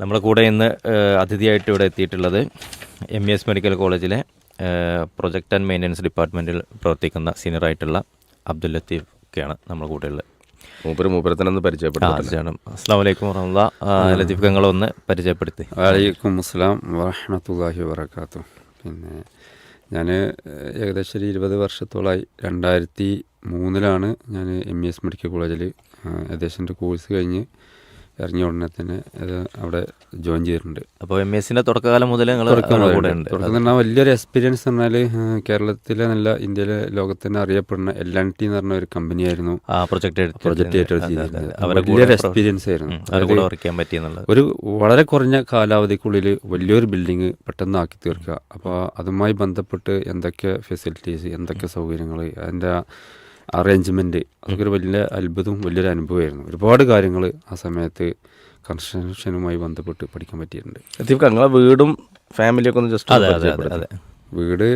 നമ്മുടെ കൂടെ ഇന്ന് അതിഥിയായിട്ട് ഇവിടെ എത്തിയിട്ടുള്ളത് എം എസ് മെഡിക്കൽ കോളേജിലെ പ്രൊജക്ട് ആൻഡ് മെയിന്റനൻസ് ഡിപ്പാർട്ട്മെന്റിൽ പ്രവർത്തിക്കുന്ന സീനിയറായിട്ടുള്ള അബ്ദുൽ ലത്തീഫ് ഒക്കെയാണ് നമ്മുടെ കൂടെയുള്ളത് മൂപ്പര് മൂപ്പരത്തിനൊന്ന് പരിചയപ്പെടുത്തണം പരിചയപ്പെട്ടു ചേട്ടൻ അസ്സാം വലൈക്കും വറഹമുല്ല ലത്തീഫ് നിങ്ങളൊന്ന് പരിചയപ്പെടുത്തി. വലൈക്കും അസ്സലാം വറഹമത്തല്ലാഹി വബർക്കാത്തു പിന്നെ ഞാൻ ഏകദേശം ഒരു ഇരുപത് വർഷത്തോളമായി രണ്ടായിരത്തി മൂന്നിലാണ് ഞാൻ എം ഇ എസ് മെഡിക്കൽ കോളേജിൽ ഏകദേശം എന്റെ കോഴ്സ് കഴിഞ്ഞ് ഇറങ്ങിയ ഉടനെ തന്നെ അത് അവിടെ ജോയിൻ ചെയ്തിട്ടുണ്ട്. അപ്പോൾ എം എസിന്റെ തുടക്കകാലം മുതൽ ഞങ്ങൾ തുടക്കം പറഞ്ഞാൽ വലിയൊരു എക്സ്പീരിയൻസ് എന്ന് പറഞ്ഞാൽ കേരളത്തിലെ നല്ല ഇന്ത്യയിലെ ലോകത്തിന് അറിയപ്പെടുന്ന എൽ എൻ ടി എന്ന് പറഞ്ഞ ഒരു കമ്പനിയായിരുന്നു ആ പ്രൊജക്ട് അവരെ വലിയൊരു എക്സ്പീരിയൻസ് ആയിരുന്നു. ഒരു വളരെ കുറഞ്ഞ കാലാവധിക്കുള്ളിൽ വലിയൊരു ബിൽഡിംഗ് പെട്ടെന്ന് ആക്കി തീർക്കുക. അപ്പോൾ അതുമായി ബന്ധപ്പെട്ട് എന്തൊക്കെ ഫെസിലിറ്റീസ് എന്തൊക്കെ സൗകര്യങ്ങൾ അതിന്റെ അറേഞ്ച്മെന്റ് അതൊക്കെ ഒരു വലിയ അത്ഭുതവും വലിയൊരു അനുഭവമായിരുന്നു. ഒരുപാട് കാര്യങ്ങൾ ആ സമയത്ത് കൺസ്ട്രക്ഷനുമായി ബന്ധപ്പെട്ട് പഠിക്കാൻ പറ്റിയിട്ടുണ്ട്. ലത്തീഫ് ഞങ്ങളെ വീടും ഫാമിലിയൊക്കെ ഒന്ന് ജസ്റ്റ് അതെ അതെ അതെ വീട്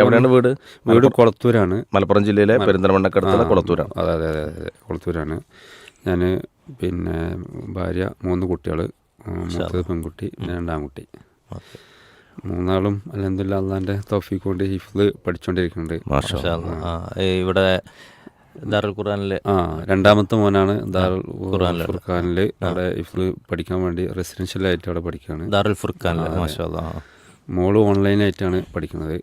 എവിടെയാണ് വീട്? വീട് കുളത്തൂരാണ്. മലപ്പുറം ജില്ലയിലെ പെരിന്തൽമണ്ണക്കടുത്തുള്ള കുളത്തൂരാണ്. അതെ അതെ അതെ അതെ കുളത്തൂരാണ്. ഞാൻ പിന്നെ ഭാര്യ മൂന്ന് കുട്ടികൾ മൂത്തത് പെൺകുട്ടി പിന്നെ രണ്ടാൺകുട്ടി ഓക്കെ. മൂന്നാളും അലഹദില്ല അള്ളാന്റെ തോഫിക്കൊണ്ട് കൊണ്ട് ഹിഫ്ല് പഠിച്ചുകൊണ്ടിരിക്കുന്നുണ്ട് ഇവിടെ ദാറുൽ ഖുറാനിലെ ആ രണ്ടാമത്തെ മോനാണ് ദാറുൽ ഫുർഖാനിൽ അവിടെ ഇഫ് പഠിക്കാൻ വേണ്ടി റെസിഡൻഷ്യൽ റെസിഡൻഷ്യലായിട്ട് അവിടെ പഠിക്കുകയാണ്. ദാറുൽ ഫുർഖാനിലെ മാഷാ. മോൾ ഓൺലൈനായിട്ടാണ് പഠിക്കുന്നത്.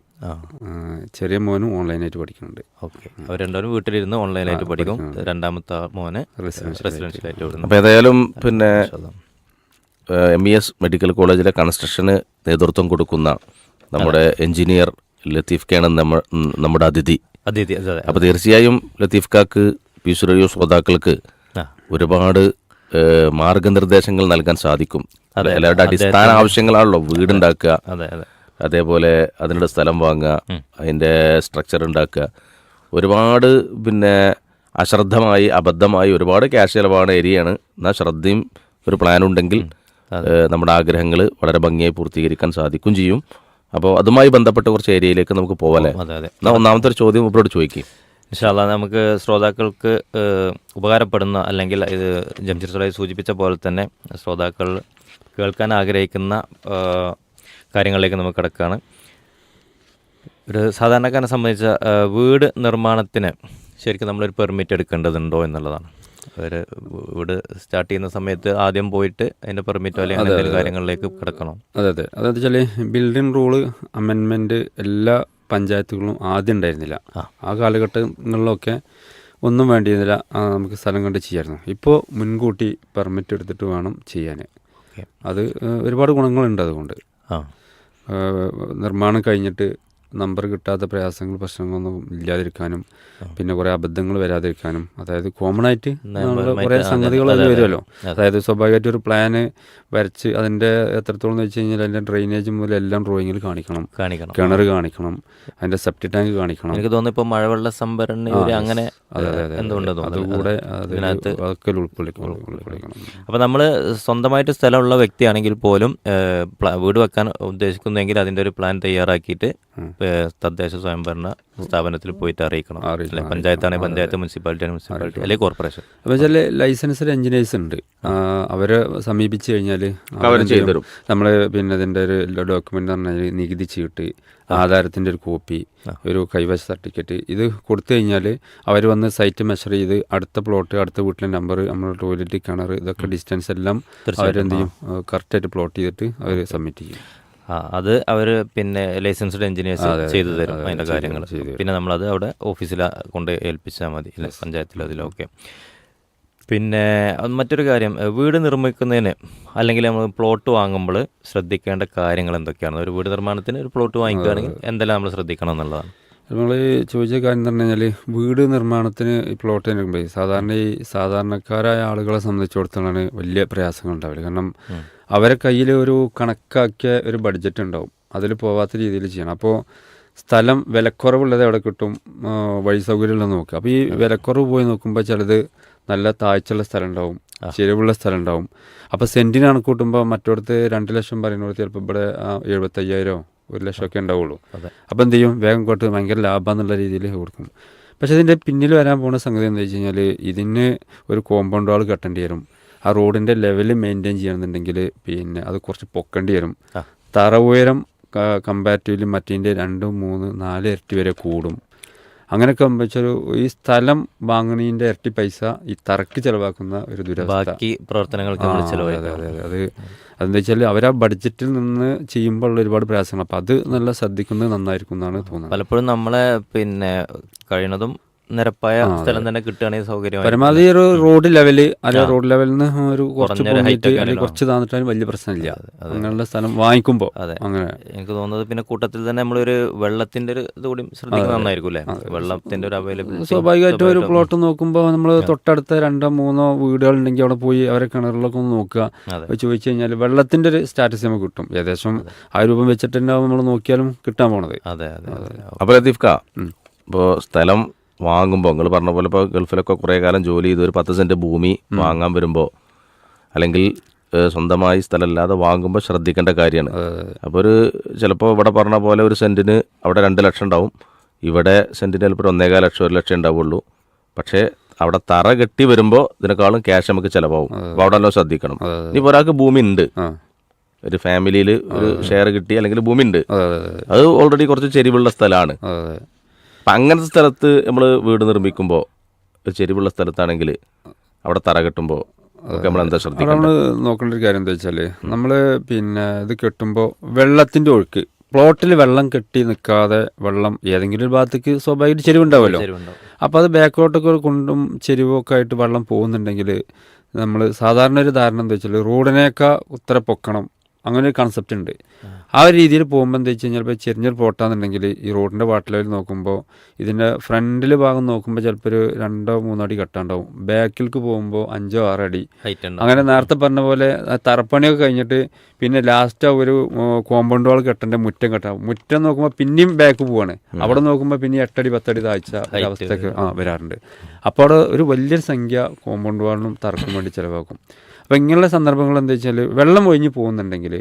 ചെറിയ മോനും ഓൺലൈനായിട്ട് പഠിക്കുന്നുണ്ട്. ഓക്കെ. അവർ രണ്ടുപേരും വീട്ടിലിരുന്ന് ഓൺലൈനായിട്ട് പഠിക്കും. രണ്ടാമത്തെ മോനെ റെസിഡൻഷ്യലായിട്ട് അപ്പോൾ ഏതായാലും പിന്നെ. എം ഇ എസ് മെഡിക്കൽ കോളേജിലെ കൺസ്ട്രക്ഷന് നേതൃത്വം കൊടുക്കുന്ന നമ്മുടെ എഞ്ചിനീയർ ലത്തീഫ് കാണ് നമ്മ നമ്മുടെ അതിഥി. അതെ അതെ അതെ. അപ്പോൾ തീർച്ചയായും ലത്തീഫ് കാക്ക് പീസ് റേഡിയോ ശ്രോതാക്കൾക്ക് ഒരുപാട് മാർഗനിർദ്ദേശങ്ങൾ നൽകാൻ സാധിക്കും. എല്ലാവരുടെ അടിസ്ഥാന ആവശ്യങ്ങളാണല്ലോ വീടുണ്ടാക്കുക അതെ അതെ അതേപോലെ അതിനുള്ള സ്ഥലം വാങ്ങുക അതിന്റെ സ്ട്രക്ചർ ഉണ്ടാക്കുക. ഒരുപാട് പിന്നെ അശ്രദ്ധമായി അബദ്ധമായി ഒരുപാട് ക്യാഷ് ചിലവാണ് ഏരിയയാണ്. എന്നാൽ ശ്രദ്ധയും ഒരു പ്ലാൻ ഉണ്ടെങ്കിൽ നമ്മുടെ ആഗ്രഹങ്ങൾ വളരെ ഭംഗിയായി പൂർത്തീകരിക്കാൻ സാധിക്കും ചെയ്യും. അപ്പോൾ അതുമായി ബന്ധപ്പെട്ട കുറച്ച് ഏരിയയിലേക്ക് നമുക്ക് പോകാല്ലേ അതെ അതെ. ഒന്നാമത്തെ ഒരു ചോദ്യം ഇവരോട് ചോദിക്കും. ഇൻഷാല്ല നമുക്ക് ശ്രോതാക്കൾക്ക് ഉപകാരപ്പെടുന്ന അല്ലെങ്കിൽ ഇത് ജംഷീർ സൂചിപ്പിച്ച പോലെ തന്നെ ശ്രോതാക്കൾ കേൾക്കാൻ ആഗ്രഹിക്കുന്ന കാര്യങ്ങളിലേക്ക് നമുക്ക് കിടക്കുകയാണ് ഒരു സാധാരണക്കാരനെ സംബന്ധിച്ച വീട് നിർമ്മാണത്തിന് ശരിക്കും നമ്മളൊരു പെർമിറ്റ് എടുക്കേണ്ടതുണ്ടോ എന്നുള്ളതാണ്. ഒരു വീട് സ്റ്റാർട്ട് ചെയ്യുന്ന സമയത്ത് ആദ്യം പോയിട്ട് അതിന്റെ പെർമിറ്റോ അല്ലെങ്കിൽ എന്തെങ്കിലും കാര്യങ്ങളിലേക്ക് കിടക്കണം. അതെ അതെ. അതെന്ന് വെച്ചാൽ ബിൽഡിംഗ് റൂൾ അമെൻമെന്റ് എല്ലാ പഞ്ചായത്തുകളും ആദ്യം ഉണ്ടായിരുന്നില്ല. ആ. കാലഘട്ടങ്ങളിലൊക്കെ ഒന്നും വേണ്ടിയിരുന്നില്ല നമുക്ക് സ്ഥലം കണ്ട് ചെയ്യായിരുന്നു. ഇപ്പോൾ മുൻകൂട്ടി പെർമിറ്റ് എടുത്തിട്ട് വേണം ചെയ്യാൻ അത് ഒരുപാട് ഗുണങ്ങളുണ്ട് അതുകൊണ്ട്. നിർമ്മാണം കഴിഞ്ഞിട്ട് നമ്പർ കിട്ടാത്ത പ്രയാസങ്ങൾ പ്രശ്നങ്ങളൊന്നും ഇല്ലാതിരിക്കാനും പിന്നെ കുറേ അബദ്ധങ്ങൾ വരാതിരിക്കാനും അതായത് കോമൺ ആയിട്ട് കുറെ സംഗതികൾ അതിൽ വരുമല്ലോ. അതായത് സ്വാഭാവികമായിട്ട് ഒരു പ്ലാന് വരച്ച് അതിന്റെ എത്രത്തോളം എന്ന് വെച്ച് കഴിഞ്ഞാൽ അതിന്റെ ഡ്രെയിനേജ് മുതൽ എല്ലാം ഡ്രോയിങ്ങിൽ കാണിക്കണം. കാണിക്കണം. കിണർ കാണിക്കണം. അതിന്റെ സെപ്റ്റി ടാങ്ക് കാണിക്കണം. എനിക്ക് തോന്നുന്നു ഇപ്പോൾ മഴവെള്ള സംഭരണി അങ്ങനെ അതുകൂടെ അതൊക്കെ ഉൾക്കൊള്ളിക്കണം. ഉൾക്കൊള്ളിക്കണം. അപ്പോൾ നമ്മൾ സ്വന്തമായിട്ട് സ്ഥലമുള്ള വ്യക്തിയാണെങ്കിൽ പോലും വീട് വെക്കാൻ ഉദ്ദേശിക്കുന്നെങ്കിൽ അതിന്റെ ഒരു പ്ലാൻ തയ്യാറാക്കിയിട്ട് തദ്ദേശ സ്വയംഭരണ സ്ഥാപനത്തിൽ പോയിട്ട് അറിയിക്കണം. അല്ലെ? പഞ്ചായത്താണെങ്കിൽ പഞ്ചായത്ത് മുനിസിപ്പാലിറ്റി മുനിസിപ്പാലിറ്റി അല്ലെങ്കിൽ കോർപ്പറേഷൻ? അപ്പോൾ ചില ലൈസൻസ്ഡ് എഞ്ചിനീയേഴ്സ് ഉണ്ട്. അവരെ സമീപിച്ച് കഴിഞ്ഞാൽ അവർ ചെയ്തുതരും. നമ്മൾ പിന്നെ ഇതിന്റെ ഒരു ഡോക്യുമെന്റ് എന്ന് പറഞ്ഞാൽ നികുതി ചീട്ട് ആധാരത്തിന്റെ ഒരു കോപ്പി ഒരു കൈവശ സർട്ടിഫിക്കറ്റ് ഇത് കൊടുത്തു കഴിഞ്ഞാൽ അവർ വന്ന് സൈറ്റ് മെഷർ ചെയ്ത് അടുത്ത പ്ലോട്ട് അടുത്ത വീട്ടിലെ നമ്പർ നമ്മുടെ ടോയ്ലറ്റ് കിണർ ഇതൊക്കെ ഡിസ്റ്റൻസ് എല്ലാം അവരെന്ത് ചെയ്യും? കറക്റ്റായിട്ട് പ്ലോട്ട് ചെയ്തിട്ട് അവർ സബ്മിറ്റ് ചെയ്യും. അത് അവർ പിന്നെ ലൈസൻസ്ഡ് എഞ്ചിനീയേഴ്സ് ചെയ്തു തരും അതിന്റെ കാര്യങ്ങൾ പിന്നെ നമ്മളത് അവിടെ ഓഫീസിൽ കൊണ്ട് ഏൽപ്പിച്ചാൽ മതി അല്ലെ പഞ്ചായത്തിൽ അതിലൊക്കെ. പിന്നെ മറ്റൊരു കാര്യം വീട് നിർമ്മിക്കുന്നതിന് അല്ലെങ്കിൽ നമ്മൾ പ്ലോട്ട് വാങ്ങുമ്പോൾ ശ്രദ്ധിക്കേണ്ട കാര്യങ്ങൾ എന്തൊക്കെയാണ്? ഒരു വീട് നിർമ്മാണത്തിന് ഒരു പ്ലോട്ട് വാങ്ങിക്കുകയാണെങ്കിൽ എന്തെല്ലാം നമ്മൾ ശ്രദ്ധിക്കണം എന്നുള്ളതാണ്. നമ്മൾ ചോദിച്ച കാര്യം എന്ന് പറഞ്ഞു കഴിഞ്ഞാൽ വീട് നിർമ്മാണത്തിന് ഈ പ്ലോട്ട് സാധാരണ ഈ സാധാരണക്കാരായ ആളുകളെ സംബന്ധിച്ചിടത്തോളാണ് വലിയ പ്രയാസങ്ങൾ ഉണ്ടാവില്ല കാരണം അവരെ കയ്യിൽ ഒരു കണക്കാക്കിയ ഒരു ബഡ്ജറ്റ് ഉണ്ടാവും. അതിൽ പോവാത്ത രീതിയിൽ ചെയ്യണം. അപ്പോൾ സ്ഥലം വിലക്കുറവുള്ളത് എവിടെ കിട്ടും? വഴി സൗകര്യമുള്ളത് നോക്കുക. അപ്പോൾ ഈ വിലക്കുറവ് പോയി നോക്കുമ്പോൾ ചിലത് നല്ല താഴ്ചയുള്ള സ്ഥലം ഉണ്ടാവും ചെരുവുള്ള സ്ഥലം ഉണ്ടാവും അപ്പോൾ സെന്റിന് കണക്കൂട്ടുമ്പോൾ മറ്റോടത്ത് രണ്ട് ലക്ഷം പറയുന്നിടത്ത് ചിലപ്പോൾ ഇവിടെ എഴുപത്തയ്യായിരമോ ഒരു ലക്ഷമൊക്കെ ഉണ്ടാവുള്ളൂ. അപ്പോൾ എന്ത് ചെയ്യും? വേഗം കൊണ്ട് ഭയങ്കര ലാഭം എന്നുള്ള രീതിയിൽ കൊടുക്കും. പക്ഷേ ഇതിന്റെ പിന്നിൽ വരാൻ പോകുന്ന സംഗതി എന്താ വെച്ച് കഴിഞ്ഞാൽ ഇതിന് ഒരു കോമ്പൗണ്ട് വാൾ കെട്ടേണ്ടി വരും. ആ റോഡിന്റെ ലെവൽ മെയിന്റെയിൻ ചെയ്യണമെന്നുണ്ടെങ്കിൽ പിന്നെ അത് കുറച്ച് പൊക്കേണ്ടി വരും. തറ ഉയരം കമ്പാരിറ്റീവ്ലി മറ്റേന്റെ രണ്ട് മൂന്ന് നാല് ഇരട്ടി വരെ കൂടും. അങ്ങനെയൊക്കെ വെച്ചൊരു ഈ സ്ഥലം വാങ്ങണീന്റെ ഇരട്ടി പൈസ ഈ തറക്ക് ചിലവാക്കുന്ന ഒരു ദുരവസ്ഥ. പ്രവർത്തനങ്ങൾക്ക് അതെ, അതെ, അതെ. അത് അതെന്താ വെച്ചാൽ അവർ ആ ബഡ്ജറ്റിൽ നിന്ന് ചെയ്യുമ്പോൾ ഉള്ള ഒരുപാട് പ്രയാസങ്ങൾ അപ്പം അത് നല്ല ശ്രദ്ധിക്കുന്നത് നന്നായിരിക്കും എന്നാണ് തോന്നുന്നത്. പലപ്പോഴും നമ്മളെ പിന്നെ കഴിയുന്നതും നിരപ്പായ സ്ഥലം തന്നെ കിട്ടുകയാണെങ്കിൽ സൗകര്യമായി. പരമാവധി ഒരു റോഡ് ലെവൽ അല്ലെ റോഡ് ലെവലിൽ നിന്ന് ഒരു കുറച്ച് അല്ലെങ്കിൽ കുറച്ച് താന്നിട്ടാലും വലിയ പ്രശ്നമില്ല. അങ്ങനെയുള്ള സ്ഥലം വാങ്ങിക്കുമ്പോൾ അതെ. അങ്ങനെ. എനിക്ക് തോന്നുന്നത് പിന്നെ കൂട്ടത്തിൽ തന്നെ നമ്മളൊരു വെള്ളത്തിന്റെ ഒരു ഇത് കൂടി ശ്രദ്ധിക്കുന്നത് നന്നായിരിക്കും അല്ലേ വെള്ളത്തിന്റെ ഒരു അവൈലബിലിറ്റി സ്വാഭാവികമായിട്ടും ഒരു പ്ലോട്ട് നോക്കുമ്പോൾ നമ്മൾ തൊട്ടടുത്ത രണ്ടോ മൂന്നോ വീടുകൾ ഉണ്ടെങ്കിൽ അവിടെ പോയി അവരെ കിണറിലൊക്കെ ഒന്ന് നോക്കുക. ചോദിച്ചു കഴിഞ്ഞാൽ വെള്ളത്തിന്റെ ഒരു സ്റ്റാറ്റസ് നമുക്ക് കിട്ടും. ഏകദേശം ആ രൂപം വെച്ചിട്ട് തന്നെ നമ്മൾ നോക്കിയാലും കിട്ടാൻ പോണത്. അതെ അതെ അപ്പോൾ ലത്തീഫ് ഇപ്പോൾ സ്ഥലം വാങ്ങുമ്പോൾ നിങ്ങൾ പറഞ്ഞ പോലെ ഇപ്പോൾ ഗൾഫിലൊക്കെ കുറേ കാലം ജോലി ചെയ്ത് ഒരു പത്ത് സെന്റ് ഭൂമി വാങ്ങാൻ വരുമ്പോൾ അല്ലെങ്കിൽ സ്വന്തമായി സ്ഥലമല്ലാതെ വാങ്ങുമ്പോൾ ശ്രദ്ധിക്കേണ്ട കാര്യമാണ്. അപ്പോൾ ഒരു ചിലപ്പോൾ ഇവിടെ പറഞ്ഞ പോലെ ഒരു സെന്റിന് അവിടെ രണ്ട് ലക്ഷം ഉണ്ടാവും. ഇവിടെ സെന്റിന് ചിലപ്പോൾ ഒരു ഒന്നേകാൽ ലക്ഷം ഒരു ലക്ഷം ഉണ്ടാവുള്ളൂ. പക്ഷേ അവിടെ തറ കെട്ടി വരുമ്പോൾ ഇതിനേക്കാളും ക്യാഷ് നമുക്ക് ചിലവാകും അപ്പോൾ അവിടെ എല്ലാം ശ്രദ്ധിക്കണം. ഇനിയിപ്പോൾ ഒരാൾക്ക് ഭൂമി ഉണ്ട്. ഒരു ഫാമിലിയിൽ ഒരു ഷെയർ കിട്ടി അല്ലെങ്കിൽ ഭൂമി ഉണ്ട്. അതെ ഓൾറെഡി കുറച്ച് ചെരിവുള്ള സ്ഥലമാണ് അപ്പം അങ്ങനത്തെ സ്ഥലത്ത് നമ്മൾ വീട് നിർമ്മിക്കുമ്പോൾ ഒരു ചെരിവുള്ള സ്ഥലത്താണെങ്കിൽ അവിടെ തറ കെട്ടുമ്പോൾ നമ്മൾ എന്താ അവിടെ നമ്മൾ നോക്കേണ്ട ഒരു കാര്യം എന്താ വെച്ചാൽ നമ്മൾ പിന്നെ ഇത് കെട്ടുമ്പോൾ വെള്ളത്തിന്റെ ഒഴുക്ക്. പ്ലോട്ടിൽ വെള്ളം കെട്ടി നിൽക്കാതെ വെള്ളം ഏതെങ്കിലും ഒരു ഭാഗത്തേക്ക് സ്വാഭാവികമായിട്ട് ചെരിവുണ്ടാവുമല്ലോ. അപ്പോൾ അത് ബാക്കോട്ടൊക്കെ കുണ്ടും ചെരിവൊക്കെ ആയിട്ട് വെള്ളം പോകുന്നുണ്ടെങ്കിൽ നമ്മൾ സാധാരണ ഒരു ധാരണ എന്താ വെച്ചാൽ റോഡിനേക്കാൾ ഉത്തര പൊക്കണം. അങ്ങനെ ഒരു കൺസെപ്റ്റ് ഉണ്ട്. ആ ഒരു രീതിയിൽ പോകുമ്പോൾ എന്താ വെച്ച് കഴിഞ്ഞാൽ ഇപ്പോൾ ചെറിഞ്ഞൊരു പോട്ടാന്നുണ്ടെങ്കിൽ ഈ റോഡിന്റെ വാട്ടിലവർ നോക്കുമ്പോൾ ഇതിന്റെ ഫ്രണ്ടിൽ ഭാഗം നോക്കുമ്പോൾ ചിലപ്പോൾ ഒരു രണ്ടോ മൂന്നോ അടി കെട്ടാണ്ടാവും. ബാക്കിലേക്ക് പോകുമ്പോൾ അഞ്ചോ ആറോ അടി. അങ്ങനെ നേരത്തെ പറഞ്ഞ പോലെ തറപ്പണിയൊക്കെ കഴിഞ്ഞിട്ട് പിന്നെ ലാസ്റ്റ് ഒരു കോമ്പൗണ്ട് വാൾ കെട്ടേണ്ട മുറ്റം കെട്ടാവും മുറ്റം നോക്കുമ്പോൾ പിന്നെയും ബാക്ക് പോവാണ്. അവിടെ നോക്കുമ്പോൾ പിന്നെ എട്ടടി പത്തടി താഴ്ച അവസ്ഥയൊക്കെ ആ വരാറുണ്ട്. അപ്പോൾ അവിടെ ഒരു വലിയൊരു സംഖ്യ കോമ്പൗണ്ട് വാളിനും തറക്കും വേണ്ടി ചിലവാക്കും. അപ്പോൾ ഇങ്ങനെയുള്ള സന്ദർഭങ്ങൾ എന്താ വെച്ചാൽ വെള്ളം ഒഴിഞ്ഞ് പോകുന്നുണ്ടെങ്കിൽ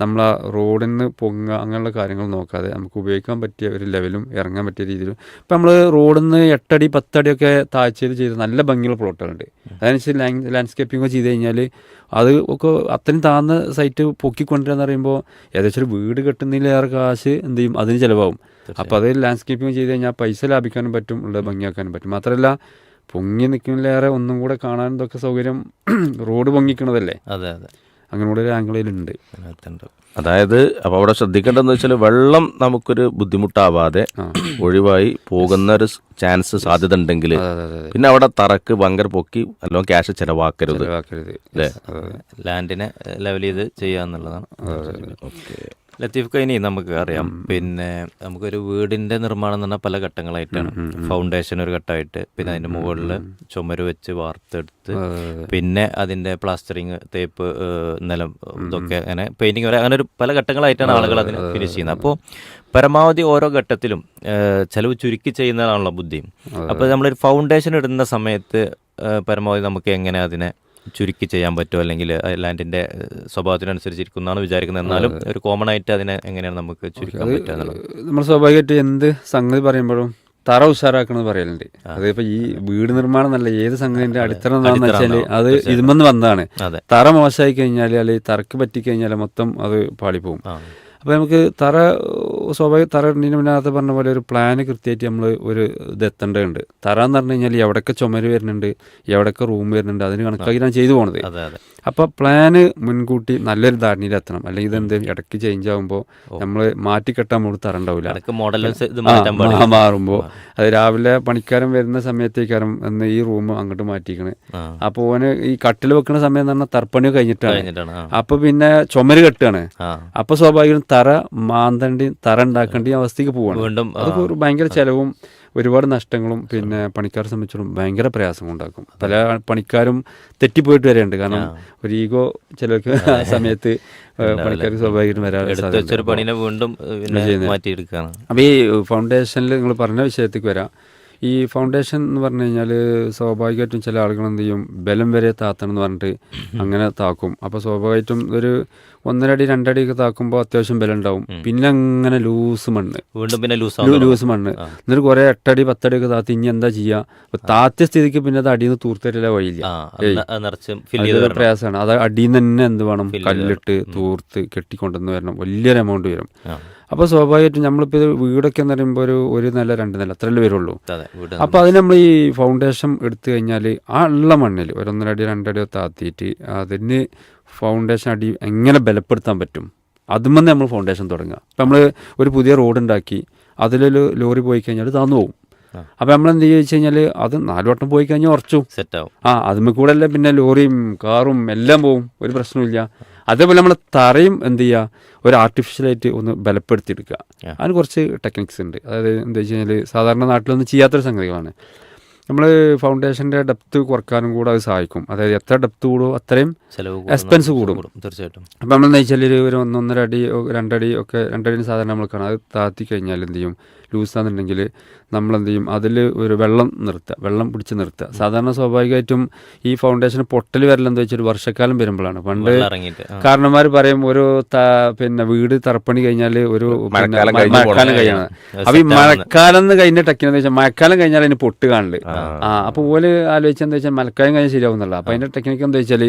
നമ്മൾ ആ റോഡിൽ നിന്ന് പൊങ്ങുക അങ്ങനെയുള്ള കാര്യങ്ങൾ നോക്കാതെ നമുക്ക് ഉപയോഗിക്കാൻ പറ്റിയ ഒരു ലെവലും ഇറങ്ങാൻ പറ്റിയ രീതിയിലും ഇപ്പം നമ്മൾ റോഡിൽ നിന്ന് എട്ടടി പത്തടിയൊക്കെ താഴ്ചയിൽ ചെയ്ത് നല്ല ഭംഗിയുള്ള പ്ലോട്ടുകളുണ്ട്. അതനുസരിച്ച് ലാൻഡ്സ്കേപ്പിംഗ് ചെയ്ത് കഴിഞ്ഞാൽ അത് ഒക്കെ അത്രയും താഴ്ന്ന സൈറ്റ് പൊക്കിക്കൊണ്ടുവരാന്ന് പറയുമ്പോൾ ഏകദേശം ഒരു വീട് കെട്ടുന്നതിലേറെ കാശ് എന്ത് ചെയ്യും? അതിന് ചിലവാകും. അപ്പോൾ അത് ലാൻഡ്സ്കേപ്പിംഗ് ചെയ്ത് കഴിഞ്ഞാൽ പൈസ ലാഭിക്കാനും പറ്റും ഉള്ള ഭംഗിയാക്കാനും പറ്റും. മാത്രമല്ല പൊങ്ങി നിൽക്കുന്നതിലേറെ ഒന്നും കൂടെ കാണാൻ ഇതൊക്കെ സൗകര്യം റോഡ് പൊങ്ങിക്കണതല്ലേ? അതെ അതെ. അങ്ങനെ കൂടെ ഒരു ആംഗിളിലുണ്ട്. അതായത് അപ്പോൾ അവിടെ ശ്രദ്ധിക്കേണ്ടതെന്ന് വെച്ചാൽ വെള്ളം നമുക്കൊരു ബുദ്ധിമുട്ടാവാതെ ഒഴിവായി പോകുന്ന ഒരു ചാൻസ് സാധ്യത ഉണ്ടെങ്കിൽ പിന്നെ അവിടെ തറക്ക് ഭയങ്കര പൊക്കി നല്ലോണം ക്യാഷ് ചെലവാക്കരുത്. ലാൻഡിനെ ലെവൽ ചെയ്ത് ചെയ്യുക എന്നുള്ളതാണ് ലത്തീഫ് കൈനി നമുക്ക് അറിയാം. പിന്നെ നമുക്കൊരു വീടിന്റെ നിർമ്മാണം എന്ന് പറഞ്ഞാൽ പല ഘട്ടങ്ങളായിട്ടാണ്. ഫൗണ്ടേഷൻ ഒരു ഘട്ടമായിട്ട് പിന്നെ അതിന്റെ മുകളിൽ ചുമര് വെച്ച് വാർത്തെടുത്ത് പിന്നെ അതിന്റെ പ്ലാസ്റ്ററിങ് തേപ്പ് നിലം ഇതൊക്കെ അങ്ങനെ പെയിന്റിങ് വരെ അങ്ങനെ ഒരു പല ഘട്ടങ്ങളായിട്ടാണ് ആളുകൾ അതിന് ഫിനിഷ് ചെയ്യുന്നത്. അപ്പോൾ പരമാവധി ഓരോ ഘട്ടത്തിലും ചെലവ് ചുരുക്കി ചെയ്യുന്നതാണല്ലോ ബുദ്ധി. അപ്പോൾ നമ്മളൊരു ഫൗണ്ടേഷൻ ഇടുന്ന സമയത്ത് പരമാവധി നമുക്ക് എങ്ങനെ അതിനെ ചുരുക്കി ചെയ്യാൻ പറ്റുമോ? അല്ലെങ്കിൽ ലാൻഡിന്റെ സ്വഭാവത്തിനനുസരിച്ചിരിക്കുന്നതാണ് വിചാരിക്കുന്നത്. എന്നാലും ഒരു കോമൺ ആയിട്ട് അതിനെ എങ്ങനെയാണ് നമുക്ക് ചുരുക്കാൻ പറ്റുക നമ്മൾ സ്വാഭാവികമായിട്ട് എന്ത് സംഗതി പറയുമ്പോഴും തറ ഉഷാറാക്കണമെന്ന് പറയലുണ്ട്. അതിപ്പോ ഈ വീട് നിർമ്മാണം എന്നല്ല ഏത് സംഗതിന്റെ അടിത്തറ എന്താണെന്ന് വെച്ചാൽ അത് ഇതുമെന്ന് വന്നതാണ്. തറ മോശമായി കഴിഞ്ഞാൽ അല്ലെങ്കിൽ തറക്ക് പറ്റിക്കഴിഞ്ഞാൽ മൊത്തം അത് പാളിപ്പോവും. അപ്പോൾ നമുക്ക് തറ സ്വാഭാവിക തറ ഇടുന്നതിന് മുന്നേ അത് പറഞ്ഞ പോലെ ഒരു പ്ലാന് കൃത്യമായിട്ട് നമ്മൾ ഒരു ഇത് എത്തേണ്ടതുണ്ട്. തറ എന്ന് പറഞ്ഞു കഴിഞ്ഞാൽ എവിടെയൊക്കെ ചുമര് വരുന്നുണ്ട് എവിടെയൊക്കെ റൂം വരുന്നുണ്ട് അതിന് ഞാൻ ചെയ്തു പോണത്. അപ്പോൾ പ്ലാന് മുൻകൂട്ടി നല്ലൊരു ധാരണയിൽ എത്തണം. അല്ലെങ്കിൽ ഇതെന്ത് ഇടയ്ക്ക് ചേഞ്ച് ആകുമ്പോൾ നമ്മൾ മാറ്റിക്കെട്ടാൻ നമ്മൾ തറണ്ടാവില്ല ഉണ്ടാവില്ല മാറുമ്പോൾ അത് രാവിലെ പണിക്കാരൻ വരുന്ന സമയത്തേക്കാരം എന്ന് ഈ റൂം അങ്ങോട്ട് മാറ്റിക്കണേ. അപ്പോൾ ഓന് ഈ കട്ടിൽ വെക്കുന്ന സമയം എന്ന് പറഞ്ഞാൽ തർപ്പണി കഴിഞ്ഞിട്ടാണ്. അപ്പോൾ പിന്നെ ചുമര് കെട്ടാണ്. അപ്പോൾ അപ്പൊ സ്വാഭാവികം തറ മാന്തണ്ടി തറ ഉണ്ടാക്കേണ്ട അവസ്ഥയ്ക്ക് പോവാണ്. വീണ്ടും ആ, അത് ഒരു ഭയങ്കര ചെലവും ഒരുപാട് നഷ്ടങ്ങളും പിന്നെ പണിക്കാരെ സംബന്ധിച്ചിടത്തോളം ഭയങ്കര പ്രയാസം ഉണ്ടാക്കും. പല പണിക്കാരും തെറ്റിപ്പോയിട്ട് വരെയുണ്ട് കാരണം ഒരു ഈഗോ ചിലർക്ക് ആ. സമയത്ത് പണിക്കാർക്ക് സ്വാഭാവികമായിട്ടും വരാൻ വീണ്ടും മാറ്റിയെടുക്കുകയാണ് അപ്പോൾ ഈ ഫൗണ്ടേഷനിൽ നിങ്ങൾ പറഞ്ഞ വിഷയത്തേക്ക് വരാം. ഈ ഫൗണ്ടേഷൻ എന്ന് പറഞ്ഞു കഴിഞ്ഞാൽ സ്വാഭാവികമായിട്ടും ചില ആളുകൾ എന്ത് ചെയ്യും? ബലം വരെ താത്തണം എന്ന് പറഞ്ഞിട്ട് അങ്ങനെ താക്കും. അപ്പോൾ സ്വാഭാവികമായിട്ടും ഒരു ഒന്നരടി രണ്ടടി ഒക്കെ താക്കുമ്പോൾ അത്യാവശ്യം ബലം ഉണ്ടാവും പിന്നെ അങ്ങനെ ലൂസ് മണ്ണ്. വീണ്ടും പിന്നെ ലൂസ് ലൂസ് മണ്ണ്. എന്നിട്ട് കുറെ എട്ടടി പത്തടി ഒക്കെ താത്തി ഇനി എന്താ ചെയ്യാ? താത്തിയ സ്ഥിതിക്ക് പിന്നെ അത് അടിയിൽ നിന്ന് തൂർത്തരില്ല വഴിയില്ല പ്രയാസമാണ്. അത് അടിയിൽ നിന്ന് തന്നെ എന്ത് വേണം? കല്ലിട്ട് തൂർത്ത് കെട്ടിക്കൊണ്ടുവന്ന് വരണം. വലിയൊരു എമൗണ്ട് വരും. അപ്പൊ അപ്പോൾ സ്വാഭാവികമായിട്ടും നമ്മളിപ്പോൾ ഇത് വീടൊക്കെ എന്ന് പറയുമ്പോൾ ഒരു ഒരു നില രണ്ട് നില അത്രയല്ലേ വരുള്ളൂ. അപ്പോൾ അതിന് നമ്മൾ ഈ ഫൗണ്ടേഷൻ എടുത്തു കഴിഞ്ഞാൽ ആ ഉള്ള മണ്ണിൽ ഒരു ഒന്നരടി രണ്ടടിയോ താത്തിയിട്ട് അതിന് ഫൗണ്ടേഷൻ അടി എങ്ങനെ ബലപ്പെടുത്താൻ പറ്റും? അതുമെന്ന് നമ്മൾ ഫൗണ്ടേഷൻ തുടങ്ങുക. അപ്പം നമ്മൾ ഒരു പുതിയ റോഡ് ഉണ്ടാക്കി അതിലൊരു ലോറി പോയി കഴിഞ്ഞാൽ താന്നു പോകും. അപ്പം നമ്മൾ എന്ത് ചോദിച്ചു കഴിഞ്ഞാൽ അത് നാല് വട്ടം പോയി കഴിഞ്ഞാൽ ഉറച്ചു. സെറ്റാവും. ആ അതുമ്മ കൂടെ അല്ലേ പിന്നെ ലോറിയും കാറും എല്ലാം പോവും. ഒരു പ്രശ്നമില്ല അതേപോലെ നമ്മൾ തറയും എന്ത് ചെയ്യുക? ഒരു ആർട്ടിഫിഷ്യലായിട്ട് ഒന്ന് ബലപ്പെടുത്തിയെടുക്കുക. അതിന് കുറച്ച് ടെക്നിക്സ് ഉണ്ട്. അതായത് എന്താ വെച്ച് കഴിഞ്ഞാൽ സാധാരണ നാട്ടിലൊന്നും ചെയ്യാത്തൊരു സംഗതികളാണ്. നമ്മൾ ഫൗണ്ടേഷന്റെ ഡെപ്ത് കുറക്കാനും കൂടെ അത് സഹായിക്കും. അതായത് എത്ര ഡെപ്ത് കൂടുമോ അത്രയും എക്സ്പെൻസ് കൂടും തീർച്ചയായിട്ടും. അപ്പം നമ്മൾ നെയ്ച്ചാൽ വെച്ചാൽ ഒരു ഒന്നൊന്നര അടി രണ്ടടി ഒക്കെ രണ്ടടി സാധാരണ നമ്മൾ കാണാം. അത് താത്തി കഴിഞ്ഞാൽ എന്ത് ചെയ്യും? ലൂസാന്നുണ്ടെങ്കിൽ നമ്മൾ എന്ത് ചെയ്യും? അതിൽ ഒരു വെള്ളം നിർത്തുക വെള്ളം പിടിച്ച് നിർത്തുക. സാധാരണ സ്വാഭാവികമായിട്ടും ഈ ഫൗണ്ടേഷൻ പൊട്ടൽ വരലെന്ന് വെച്ചാൽ ഒരു വർഷക്കാലം വരുമ്പോഴാണ് പണ്ട്. കാരണന്മാർ പറയും ഒരു പിന്നെ വീട് തറപ്പണി കഴിഞ്ഞാൽ ഒരു മഴക്കാലം കഴിയണം അപ്പം ഈ മഴക്കാലം എന്ന് കഴിഞ്ഞ ടെക്നിന്ന് വെച്ചാൽ മഴക്കാലം കഴിഞ്ഞാൽ അതിന് പൊട്ട് കാണില്ല ആ. അപ്പൊ ഓൽ ആലോചിച്ചെന്താ വെച്ചാൽ മലക്കായം കഴിഞ്ഞാൽ ശരിയാവുന്നല്ല അപ്പൊ അതിന്റെ ടെക്നിക്ക് എന്താ വെച്ചാൽ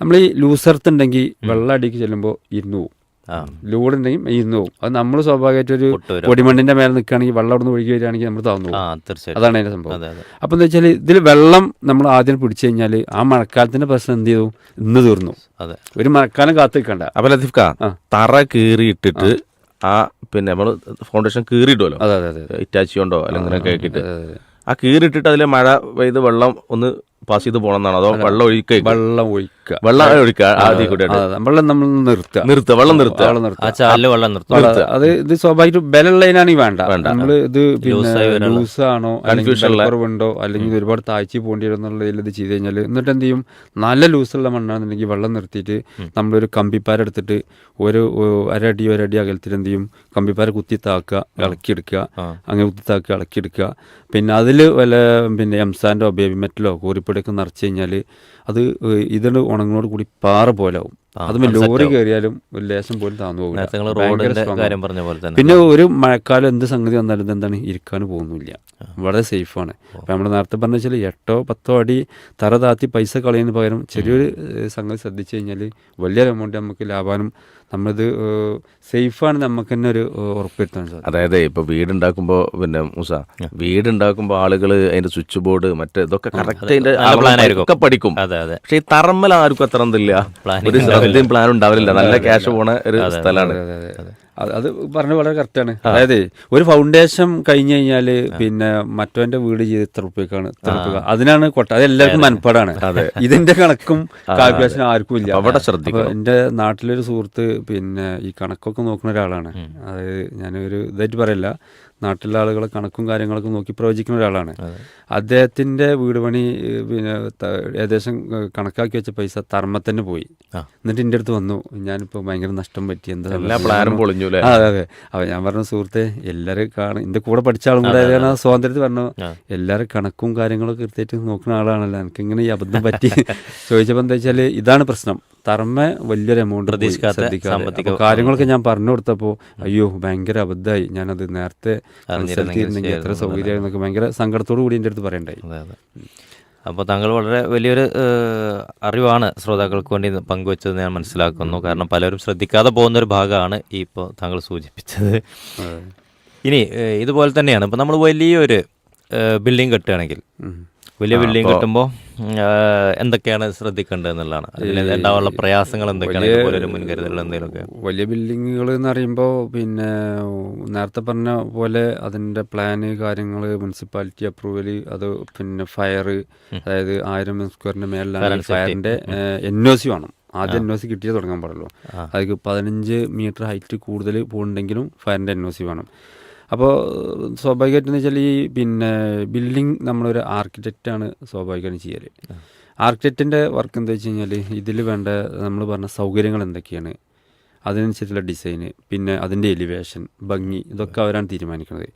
നമ്മൾ ഈ ലൂസർത്ത് ഉണ്ടെങ്കിൽ വെള്ളം അടിക്ക് ചെല്ലുമ്പോൾ ഇരുന്നു പോകും ലൂഡ് ഉണ്ടെങ്കിൽ ഇരുന്ന് പോകും അത് നമ്മൾ സ്വാഭാവികമായിട്ട് ഒരു പൊടിമണ്ണിന്റെ മേലെ നിൽക്കുകയാണെങ്കിൽ വെള്ളം അവിടെ നിന്ന് ഒഴുകി വരികയാണെങ്കിൽ നമ്മൾ താന്നു അതാണ് അതിന്റെ സംഭവം. അപ്പം എന്താ വെച്ചാൽ ഇതിൽ വെള്ളം നമ്മൾ ആദ്യം പിടിച്ചു കഴിഞ്ഞാൽ ആ മഴക്കാലത്തിന്റെ പ്രശ്നം എന്ത് ചെയ്തു? ഇന്ന് തീർന്നു. ഒരു മഴക്കാലം കാത്തു നിൽക്കണ്ട. അപ്പൊ ആ. തറ കീറിയിട്ടിട്ട് ആ പിന്നെ നമ്മൾ ഫൗണ്ടേഷൻ കീറിയിടുമല്ലോ അതെ അതെ അതെ ഇറ്റാച്ചി ഉണ്ടോ അല്ലെങ്കിൽ അതെ. ആ കീറിട്ടിട്ട് അതിലെ മഴ പെയ്ത് വെള്ളം ഒന്ന് പാസ് ചെയ്ത് പോകണമെന്നാണ് അതോ വെള്ളം ഒഴിക്കുക വെള്ളം ഒഴിക്കുക വെള്ളം ഒഴിക്കുക ആദ്യം കൂടെ. വെള്ളം നമ്മൾ നിർത്തുക. നിർത്തുക വെള്ളം നിർത്തുക. വെള്ളം ആ നിർത്തുക വെള്ളം നിർത്തുക. അത് ഇത് സ്വാഭാവികമായിട്ടും ബലമുള്ളതിനാണെങ്കിൽ വേണ്ട. വേണ്ട. നമ്മൾ ഇത് ലൂസ് ലൂസാണോ അല്ലെങ്കിൽ കുറവുണ്ടോ അല്ലെങ്കിൽ ഒരുപാട് താഴ്ച പോകേണ്ടി വരും എന്നുള്ളതിൽ ഇത് ചെയ്ത് കഴിഞ്ഞാൽ എന്നിട്ട് എന്ത് ചെയ്യും? നല്ല ലൂസുള്ള മണ്ണാണെന്നുണ്ടെങ്കിൽ വെള്ളം നിർത്തിയിട്ട് നമ്മളൊരു കമ്പിപ്പാര എടുത്തിട്ട് ഒരു അരടി ഒരടി അകലത്തിൽ എന്ത് ചെയ്യും? കമ്പിപ്പാര കുത്തി താക്കുക ഇളക്കിയെടുക്കുക. അങ്ങനെ കുത്തി താക്കുക ഇളക്കിയെടുക്കുക. പിന്നെ അതിൽ വല്ല പിന്നെ എംസാന്റെ ബേബി മെറ്റലോ കോരിപ്പൊടിയൊക്കെ നിറച്ച് കഴിഞ്ഞാൽ അത് ഇതിന് ഉണങ്ങിനോട് കൂടി പാറ പോലാവും. അതും ലോറി. കയറിയാലും ഒരു ലേശം പോലും താന്നു തന്നെ. പിന്നെ ഒരു മഴക്കാലം എന്ത് സംഗതി വന്നാലും എന്താണ് ഇരിക്കാൻ പോകുന്നില്ല. വളരെ സേഫാണ് അപ്പം നമ്മൾ നേരത്തെ പറഞ്ഞ വെച്ചാൽ എട്ടോ പത്തോ അടി തറ താത്തി പൈസ കളയുന്നതിന് പകരം ചെറിയൊരു സംഗതി ശ്രദ്ധിച്ചു കഴിഞ്ഞാൽ വലിയൊരു എമൗണ്ട് നമുക്ക് ലാഭാനും നമ്മളിത് സേഫാണ് നമുക്ക് തന്നെ ഒരു ഉറപ്പുവരുത്താൻ സാധിക്കും. അതായത് ഇപ്പൊ വീടുണ്ടാക്കുമ്പോ പിന്നെ മൂസ വീടുണ്ടാക്കുമ്പോ ആളുകൾ അതിന്റെ സ്വിച്ച് ബോർഡ് മറ്റേ ഇതൊക്കെ കറക്റ്റ് ഒക്കെ പഠിക്കും. അതെ അതെ. പക്ഷെ ഈ തറമ്മൽ ആർക്കും അത്ര എന്തില്ല ഒരു ശ്രദ്ധയും പ്ലാൻ ഉണ്ടാവില്ല നല്ല ക്യാഷ് പോണ ഒരു സ്ഥലമാണ്. അതെ, പറഞ്ഞ വളരെ കറക്റ്റാണ് അതായത് ഒരു ഫൗണ്ടേഷൻ കഴിഞ്ഞു കഴിഞ്ഞാൽ പിന്നെ മറ്റവന്റെ വീട് ചെയ്ത് ഇത്ര റുപ്യക്ക അതിനാണ് കൊട്ട. അത് എല്ലാവർക്കും മനപ്പാടാണ്. ഇതിന്റെ കണക്കും കാൽക്കുലേഷൻ ആർക്കും ഇല്ല. അവിടെ എന്റെ നാട്ടിലൊരു സുഹൃത്ത് പിന്നെ ഈ കണക്കൊക്കെ നോക്കുന്ന ഒരാളാണ്. അതായത് ഞാനൊരു ഇതായിട്ട് പറയില്ല നാട്ടിലെ ആളുകളെ കണക്കും കാര്യങ്ങളൊക്കെ നോക്കി പ്രവചിക്കുന്ന ഒരാളാണ്. അദ്ദേഹത്തിന്റെ വീട് പണി പിന്നെ ഏകദേശം കണക്കാക്കി വെച്ച പൈസ തർമ്മത്തന്നെ പോയി. എന്നിട്ട് എന്റെ അടുത്ത് വന്നു. ഞാനിപ്പോൾ ഭയങ്കര നഷ്ടം പറ്റി. എന്താ എല്ലാ പ്ലാനും പൊളിഞ്ഞു. അല്ലേ അതെ അതെ. അപ്പോൾ ഞാൻ പറഞ്ഞു സുഹൃത്തെ എല്ലാവരും കാണും എന്റെ കൂടെ പഠിച്ച ആളും കൂടെ ആ സ്വാതന്ത്ര്യത്തിൽ പറഞ്ഞു എല്ലാരും എല്ലാവരും കണക്കും കാര്യങ്ങളൊക്കെ കൃത്യമായിട്ട് നോക്കുന്ന ആളാണല്ലോ. എനിക്ക് ഇങ്ങനെ ഈ അബദ്ധം പറ്റി. ചോദിച്ചപ്പോൾ എന്താ വെച്ചാൽ ഇതാണ് പ്രശ്നം. തറമ വലിയൊരു എമൗണ്ട് പ്രതീക്ഷിക്കാത്ത കാര്യങ്ങളൊക്കെ ഞാൻ പറഞ്ഞു കൊടുത്തപ്പോൾ അയ്യോ ഭയങ്കര അബദ്ധമായി. ഞാനത് നേരത്തെ മനസ്സിലാക്കിയിരുന്നെങ്കിൽ എത്ര സൗകര്യമായിരുന്നൊക്കെ ഭയങ്കര സങ്കടത്തോടു കൂടി എന്റെ അടുത്ത് പറയണ്ടായി. അപ്പോൾ താങ്കൾ വളരെ വലിയൊരു അറിവാണ് ശ്രോതാക്കൾക്ക് വേണ്ടി പങ്കുവച്ചത് ഞാൻ മനസ്സിലാക്കുന്നു. കാരണം പലരും ശ്രദ്ധിക്കാതെ പോകുന്ന ഒരു ഭാഗമാണ് ഈ ഇപ്പോൾ താങ്കൾ സൂചിപ്പിച്ചത്. ഇനി ഇതുപോലെ തന്നെയാണ്. ഇപ്പോൾ നമ്മൾ വലിയൊരു ബിൽഡിംഗ് കെട്ടുകയാണെങ്കിൽ വലിയ ബിൽഡിംഗ് കെട്ടുമ്പോൾ എന്തൊക്കെയാണ് ശ്രദ്ധിക്കേണ്ടത് എന്നുള്ളതാണ് അതിന് ഉണ്ടാവാനുള്ള പ്രയാസങ്ങൾ എന്തൊക്കെയാണ്? ഇതുപോലെ ഒരു എന്തെങ്കിലുമൊക്കെ? വലിയ ബിൽഡിങ്ങുകൾ എന്ന് പറയുമ്പോൾ പിന്നെ നേരത്തെ പറഞ്ഞ പോലെ അതിന്റെ പ്ലാന് കാര്യങ്ങൾ മുനിസിപ്പാലിറ്റി അപ്രൂവൽ അത് പിന്നെ ഫയർ അതായത് ആയിരം സ്ക്വയറിന്റെ മേലിലാണ് ഫയറിന്റെ എൻ ഒ സി വേണം. ആദ്യം എൻ ഒ സി കിട്ടിയേ തുടങ്ങാൻ പാടുള്ളൂ. അതിൽ പതിനഞ്ച് മീറ്റർ ഹൈറ്റ് കൂടുതൽ പോകുന്നുണ്ടെങ്കിലും ഫയറിന്റെ എൻ ഒ സി വേണം. അപ്പോൾ സ്വാഭാവികമായിട്ടെന്ന് വെച്ചാൽ ഈ പിന്നെ ബിൽഡിംഗ് നമ്മളൊരു ആർക്കിടെക്റ്റാണ് സ്വാഭാവികമായിട്ടും ചെയ്യൽ ആർക്കിടെക്റ്റിന്റെ വർക്ക് എന്താ വെച്ച് കഴിഞ്ഞാൽ ഇതിൽ വേണ്ട നമ്മൾ പറഞ്ഞ സൗകര്യങ്ങൾ എന്തൊക്കെയാണ്? അതിനനുസരിച്ചുള്ള ഡിസൈന് പിന്നെ അതിന്റെ എലിവേഷൻ ഭംഗി ഇതൊക്കെ അവരാണ് തീരുമാനിക്കുന്നത്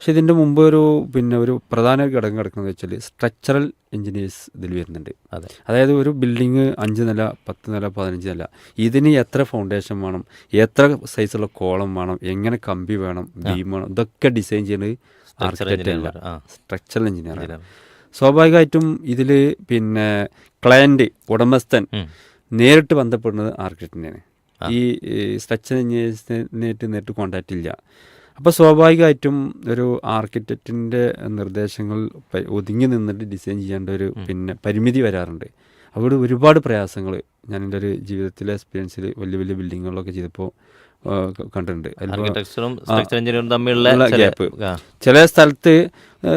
പക്ഷെ ഇതിന്റെ മുമ്പ് ഒരു പിന്നെ ഒരു പ്രധാന ഒരു ഘടകം കിടക്കുന്നത് വെച്ചാൽ സ്ട്രക്ചറൽ എഞ്ചിനീയേഴ്സ് ഇതിൽ വരുന്നുണ്ട്. അതെ. അതായത് ഒരു ബിൽഡിങ് അഞ്ച് നില പത്ത് നില പതിനഞ്ച് നില. ഇതിന് എത്ര ഫൗണ്ടേഷൻ വേണം? എത്ര സൈസുള്ള കോളം വേണം? എങ്ങനെ കമ്പി വേണം? ബീം വേണം? ഇതൊക്കെ ഡിസൈൻ ചെയ്യുന്നത് ആർക്കിടെക്റ്റ് അല്ല സ്ട്രക്ചറൽ എഞ്ചിനീയർ സ്വാഭാവികമായിട്ടും ഇതിൽ പിന്നെ ക്ലയന്റ് ഉടമസ്ഥൻ നേരിട്ട് ബന്ധപ്പെടുന്നത് ആർക്കിടെക്റ്റിനെയാണ് ഈ സ്ട്രക്ചർ എഞ്ചിനീയേഴ്സിനായിട്ട് നേരിട്ട് കോണ്ടാക്റ്റ് ഇല്ല. അപ്പോൾ സ്വാഭാവികമായിട്ടും ഒരു ആർക്കിടെക്റ്റിന്റെ നിർദ്ദേശങ്ങൾ ഒതുങ്ങി നിന്നിട്ട് ഡിസൈൻ ചെയ്യേണ്ട ഒരു പിന്നെ പരിമിതി വരാറുണ്ട്. അവിടെ ഒരുപാട് പ്രയാസങ്ങൾ ഞാൻ എന്റെ ഒരു ജീവിതത്തിലെ എക്സ്പീരിയൻസിൽ വലിയ വലിയ ബിൽഡിങ്ങുകളൊക്കെ ചെയ്തപ്പോൾ കണ്ടിട്ടുണ്ട്. ഗ്യാപ്പ് തമ്മിലുള്ള ചില-. സ്ഥലത്ത്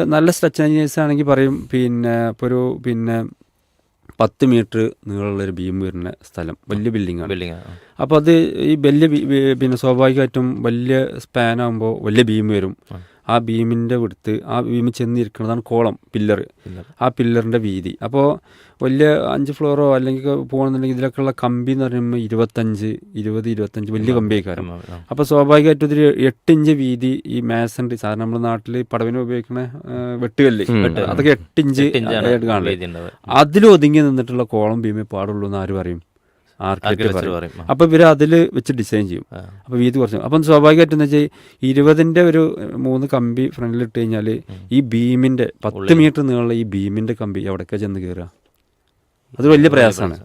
നല്ല സ്ട്രക്ചർ എഞ്ചിനീയേഴ്സ് ആണെങ്കിൽ പറയും പിന്നെ ഇപ്പോൾ ഒരു പിന്നെ പത്ത് മീറ്റർ നീളമുള്ള ഒരു ബീം വരുന്ന സ്ഥലം വലിയ ബിൽഡിംഗ് ആണ് ബിൽഡിംഗ്. അപ്പോൾ അത് ഈ വലിയ പിന്നെ സ്വാഭാവികമായിട്ടും വലിയ സ്പാൻ ആകുമ്പോൾ വലിയ ബീം വരും. ആ ബീമിന്റെ വിടുത്ത് ആ ബീം ചെന്നിരിക്കുന്നതാണ് കോളം പില്ലർ. ആ പില്ലറിന്റെ വീതി. അപ്പോൾ വലിയ അഞ്ച് ഫ്ലോറോ അല്ലെങ്കിൽ പോകുന്നുണ്ടെങ്കിൽ ഇതിലൊക്കെയുള്ള കമ്പി എന്ന് പറയുമ്പോൾ ഇരുപത്തഞ്ച് ഇരുപത് ഇരുപത്തഞ്ച് വലിയ ആ. അപ്പോൾ സ്വാഭാവികമായിട്ടും ഇതിൽ എട്ട് ഇഞ്ച് വീതി ഈ മാസന്റെ സാധാരണ നമ്മുടെ നാട്ടിൽ പടവിന് ഉപയോഗിക്കുന്ന വെട്ടുകല്ല്. അതൊക്കെ എട്ട് ഇഞ്ച് അതിലൊതുങ്ങി നിന്നിട്ടുള്ള കോളം ഭീമേ പാടുള്ളൂ എന്ന് ആര് പറയും? ആർക്കിടെക്ട്. അപ്പോൾ ഇവർ അതിൽ വെച്ച് ഡിസൈൻ ചെയ്യും. അപ്പോൾ വീതി കുറച്ച്. അപ്പം സ്വാഭാവികമായിട്ടും എന്ന് വെച്ചാൽ ഇരുപതിന്റെ ഒരു മൂന്ന് കമ്പി ഫ്രണ്ടിൽ ഇട്ട് കഴിഞ്ഞാൽ ഈ ബീമിന്റെ പത്ത് മീറ്റർ നീളമുള്ള ഈ ബീമിന്റെ കമ്പി എവിടേക്കാ ചെന്ന് കയറുക അത് വലിയ പ്രയാസമാണ്.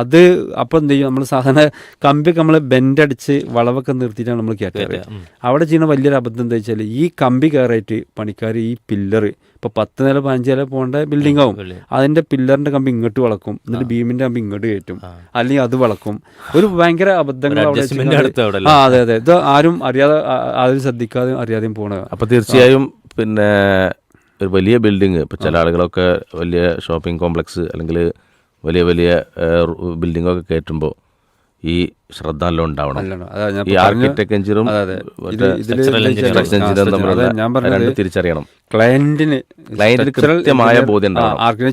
അത് അപ്പോൾ എന്ത് ചെയ്യും? നമ്മൾ സാധാരണ കമ്പിയൊക്കെ നമ്മൾ ബെൻഡടിച്ച് വളവൊക്കെ നിർത്തിയിട്ടാണ് നമ്മൾ കയറ്റാറ്. അവിടെ ചെയ്യുന്ന വലിയൊരു അബദ്ധം എന്താ വെച്ചാൽ ഈ കമ്പി കയറായിട്ട് പണിക്കാർ ഈ പില്ലർ ഇപ്പോൾ പത്ത് നില പതിനഞ്ച് നില പോകേണ്ട ബിൽഡിംഗ് ആവും. അതിന്റെ അതിന്റെ പില്ലറിന്റെ കമ്പി ഇങ്ങോട്ട് വളക്കും. എന്നിട്ട് ബീമിന്റെ കമ്പി ഇങ്ങോട്ട് കയറ്റും. അല്ലെങ്കിൽ അത് വളക്കും. ഒരു ഭയങ്കര അബദ്ധങ്ങൾ അവിടെ ആ അതെ അതെ. ഇത് ആരും അറിയാതെ ആരും ശ്രദ്ധിക്കാതെ അറിയാതെയും പോണ അപ്പോൾ തീർച്ചയായും പിന്നെ ഒരു വലിയ ബിൽഡിങ് ഇപ്പോൾ ചില ആളുകളൊക്കെ വലിയ ഷോപ്പിംഗ് കോംപ്ലക്സ് അല്ലെങ്കിൽ വലിയ വലിയ ബിൽഡിങ്ങൊക്കെ കയറ്റുമ്പോൾ ഈ ശ്രദ്ധ നല്ല ഉണ്ടാവണം ഞാൻ ഈ ആർക്കിടെക്ട് തിരിച്ചറിയണം. ക്ലയന്റിന് ക്ലയന്റിന് കൃത്യമായ ബോധ്യം.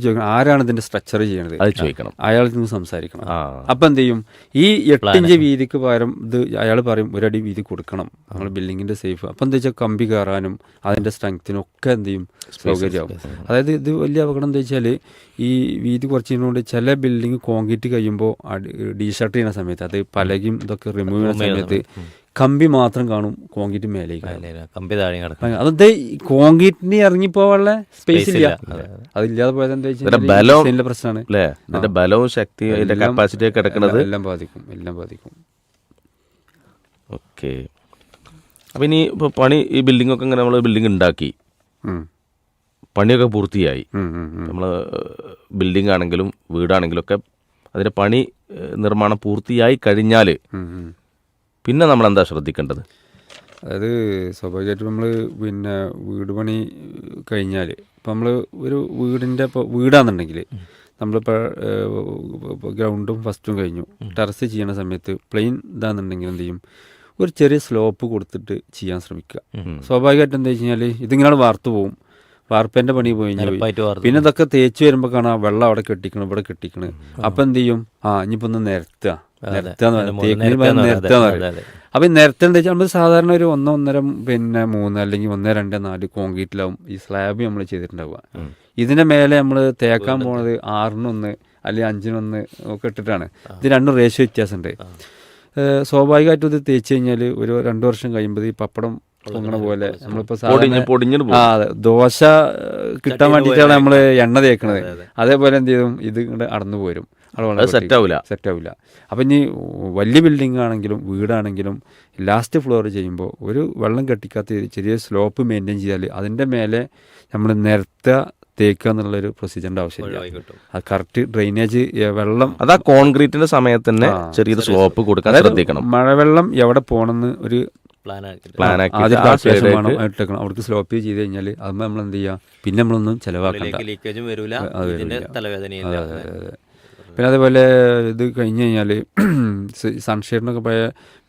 ചോദിക്കണം ആരാണ് ഇതിന്റെ സ്ട്രക്ചർ ചെയ്യണത്? അത് ചോദിക്കണം. അയാൾ നിന്ന് സംസാരിക്കണം. അപ്പൊ എന്ത് ചെയ്യും? ഈ എട്ടിഞ്ച് വീതിക്ക് പകരം ഇത് അയാൾ പറയും ഒരടി വീതി കൊടുക്കണം നമ്മൾ ബിൽഡിങ്ങിന്റെ സേഫ് അപ്പൊ എന്താ വെച്ചാൽ കമ്പി കയറാനും അതിന്റെ സ്ട്രെങ്ത്തിനും ഒക്കെ എന്ത് ചെയ്യും? സൗകര്യമാവും. അതായത് ഇത് വലിയ അപകടം എന്താ വെച്ചാൽ ഈ വീതി കുറച്ചതിനോട് ചില ബിൽഡിംഗ് കോൺക്രീറ്റ് കഴിയുമ്പോൾ ഡീഷർട്ട് ചെയ്യുന്ന സമയത്ത് അത് പലകയും ഇതൊക്കെ റിമൂവ് ചെയ്യുന്ന സമയത്ത് കമ്പി മാത്രം കാണും കോൺക്രീറ്റ് മേലേക്ക് കമ്പി താഴെ കിടക്കും. അതെ കോൺക്രീറ്റിന് ഇറങ്ങിപ്പോവാനുള്ള സ്പേസ് ഇല്ല. അതില്ലാതെ പോയത് എന്താ വെച്ചാൽ പ്രശ്നമാണ്. അതിന്റെ ബലവും ശക്തിയും അതിന്റെ കപ്പാസിറ്റി ഒക്കെ കിടക്കുന്നത് എല്ലാം- ബാധിക്കും. എല്ലാം ബാധിക്കും. ഓക്കെ. അപ്പം ഇനി ഇപ്പോൾ പണി ഈ ബിൽഡിംഗ് ഒക്കെ ഇങ്ങനെ നമ്മൾ ബിൽഡിംഗ് ഉണ്ടാക്കി. പണിയൊക്കെ പൂർത്തിയായി. നമ്മൾ ബിൽഡിംഗ് ആണെങ്കിലും വീടാണെങ്കിലും ഒക്കെ അതിന്റെ പണി നിർമ്മാണം പൂർത്തിയായി കഴിഞ്ഞാൽ. പിന്നെ നമ്മൾ എന്താ ശ്രദ്ധിക്കേണ്ടത്? അതായത് സ്വാഭാവികമായിട്ടും നമ്മൾ പിന്നെ വീട് പണി കഴിഞ്ഞാൽ ഇപ്പം നമ്മൾ ഒരു വീടിന്റെ ഇപ്പോൾ വീടാണെന്നുണ്ടെങ്കിൽ നമ്മളിപ്പോൾ ഗ്രൗണ്ടും ഫസ്റ്റും കഴിഞ്ഞു. ടെറസ് ചെയ്യണ സമയത്ത് പ്ലെയിൻ ഇതാണെന്നുണ്ടെങ്കിൽ എന്ത് ചെയ്യും? ഒരു ചെറിയ സ്ലോപ്പ് കൊടുത്തിട്ട് ചെയ്യാൻ ശ്രമിക്കുക. സ്വാഭാവികമായിട്ടും എന്താ വെച്ച് കഴിഞ്ഞാൽ ഇതിങ്ങനെ വാർത്തു പോവും. വാർപ്പേന്റെ പണി പോയി പിന്നെ ഇതൊക്കെ തേച്ച് വരുമ്പോൾ കാണാം വെള്ളം അവിടെ കെട്ടിക്കണം ഇവിടെ കെട്ടിക്കണം. അപ്പം എന്ത് ചെയ്യും? ആ ഇനിയിപ്പോൾ ഒന്ന് നിരത്തുക. അപ്പൊ വെച്ചാൽ നമ്മൾ സാധാരണ ഒരു ഒന്നോ ഒന്നര പിന്നെ മൂന്ന് അല്ലെങ്കിൽ ഒന്ന് രണ്ട് നാല് കോൺക്രീറ്റിലാവും ഈ സ്ലാബ് നമ്മൾ ചെയ്തിട്ടുണ്ടാവുക. ഇതിന്റെ മേലെ നമ്മൾ തേക്കാൻ പോണത് ആറിനൊന്ന് അല്ലെങ്കിൽ അഞ്ചിനൊന്ന് ഒക്കെ ഇട്ടിട്ടാണ്. ഇത് രണ്ടും റേഷ്യോ വ്യത്യാസമുണ്ട് സ്വാഭാവികമായിട്ടും ഇത് തേച്ച് കഴിഞ്ഞാൽ ഒരു രണ്ട് വർഷം കഴിയുമ്പോൾ ഈ പപ്പടം പൊങ്ങണ പോലെ നമ്മളിപ്പോ ആ അതെ. ദോശ കിട്ടാൻ വേണ്ടിയിട്ടാണ് നമ്മൾ എണ്ണ തേക്കണത്. അതേപോലെ എന്ത് ചെയ്യും ഇത് ഇങ്ങോട്ട് അടന്നു പോരും. സെറ്റ് ആവില്ല ആവൂല. സെറ്റ് ആവില്ല അപ്പം ഇനി വലിയ ബിൽഡിംഗ് ആണെങ്കിലും വീടാണെങ്കിലും ലാസ്റ്റ് ഫ്ലോർ ചെയ്യുമ്പോൾ ഒരു വെള്ളം കെട്ടിക്കാത്ത ചെറിയ സ്ലോപ്പ് മെയിന്റെയിൻ ചെയ്താൽ അതിന്റെ മേലെ നമ്മൾ നിരത്തുക തേക്കുക എന്നുള്ളൊരു പ്രൊസീജിയറിന്റെ ആവശ്യമില്ല. അത് കറക്റ്റ് ഡ്രെയിനേജ് വെള്ളം അത് ആ കോൺക്രീറ്റിന്റെ സമയത്ത് തന്നെ ആ, ചെറിയൊരു സ്ലോപ്പ് കൊടുക്കാൻ ശ്രദ്ധിക്കണം. മഴവെള്ളം എവിടെ പോകണമെന്ന് ഒരു പ്ലാൻ ആക്കി അവർക്ക് സ്ലോപ്പ് ചെയ്ത് കഴിഞ്ഞാൽ അത് നമ്മൾ എന്ത് ചെയ്യുക പിന്നെ നമ്മളൊന്നും ഉള്ളിലേക്ക് ലീക്കേജും വരില്ല. തലവേദനയില്ല. പിന്നെ അതേപോലെ ഇത് കഴിഞ്ഞ് കഴിഞ്ഞാൽ സൺഷെയ്ഡിനൊക്കെ പോയ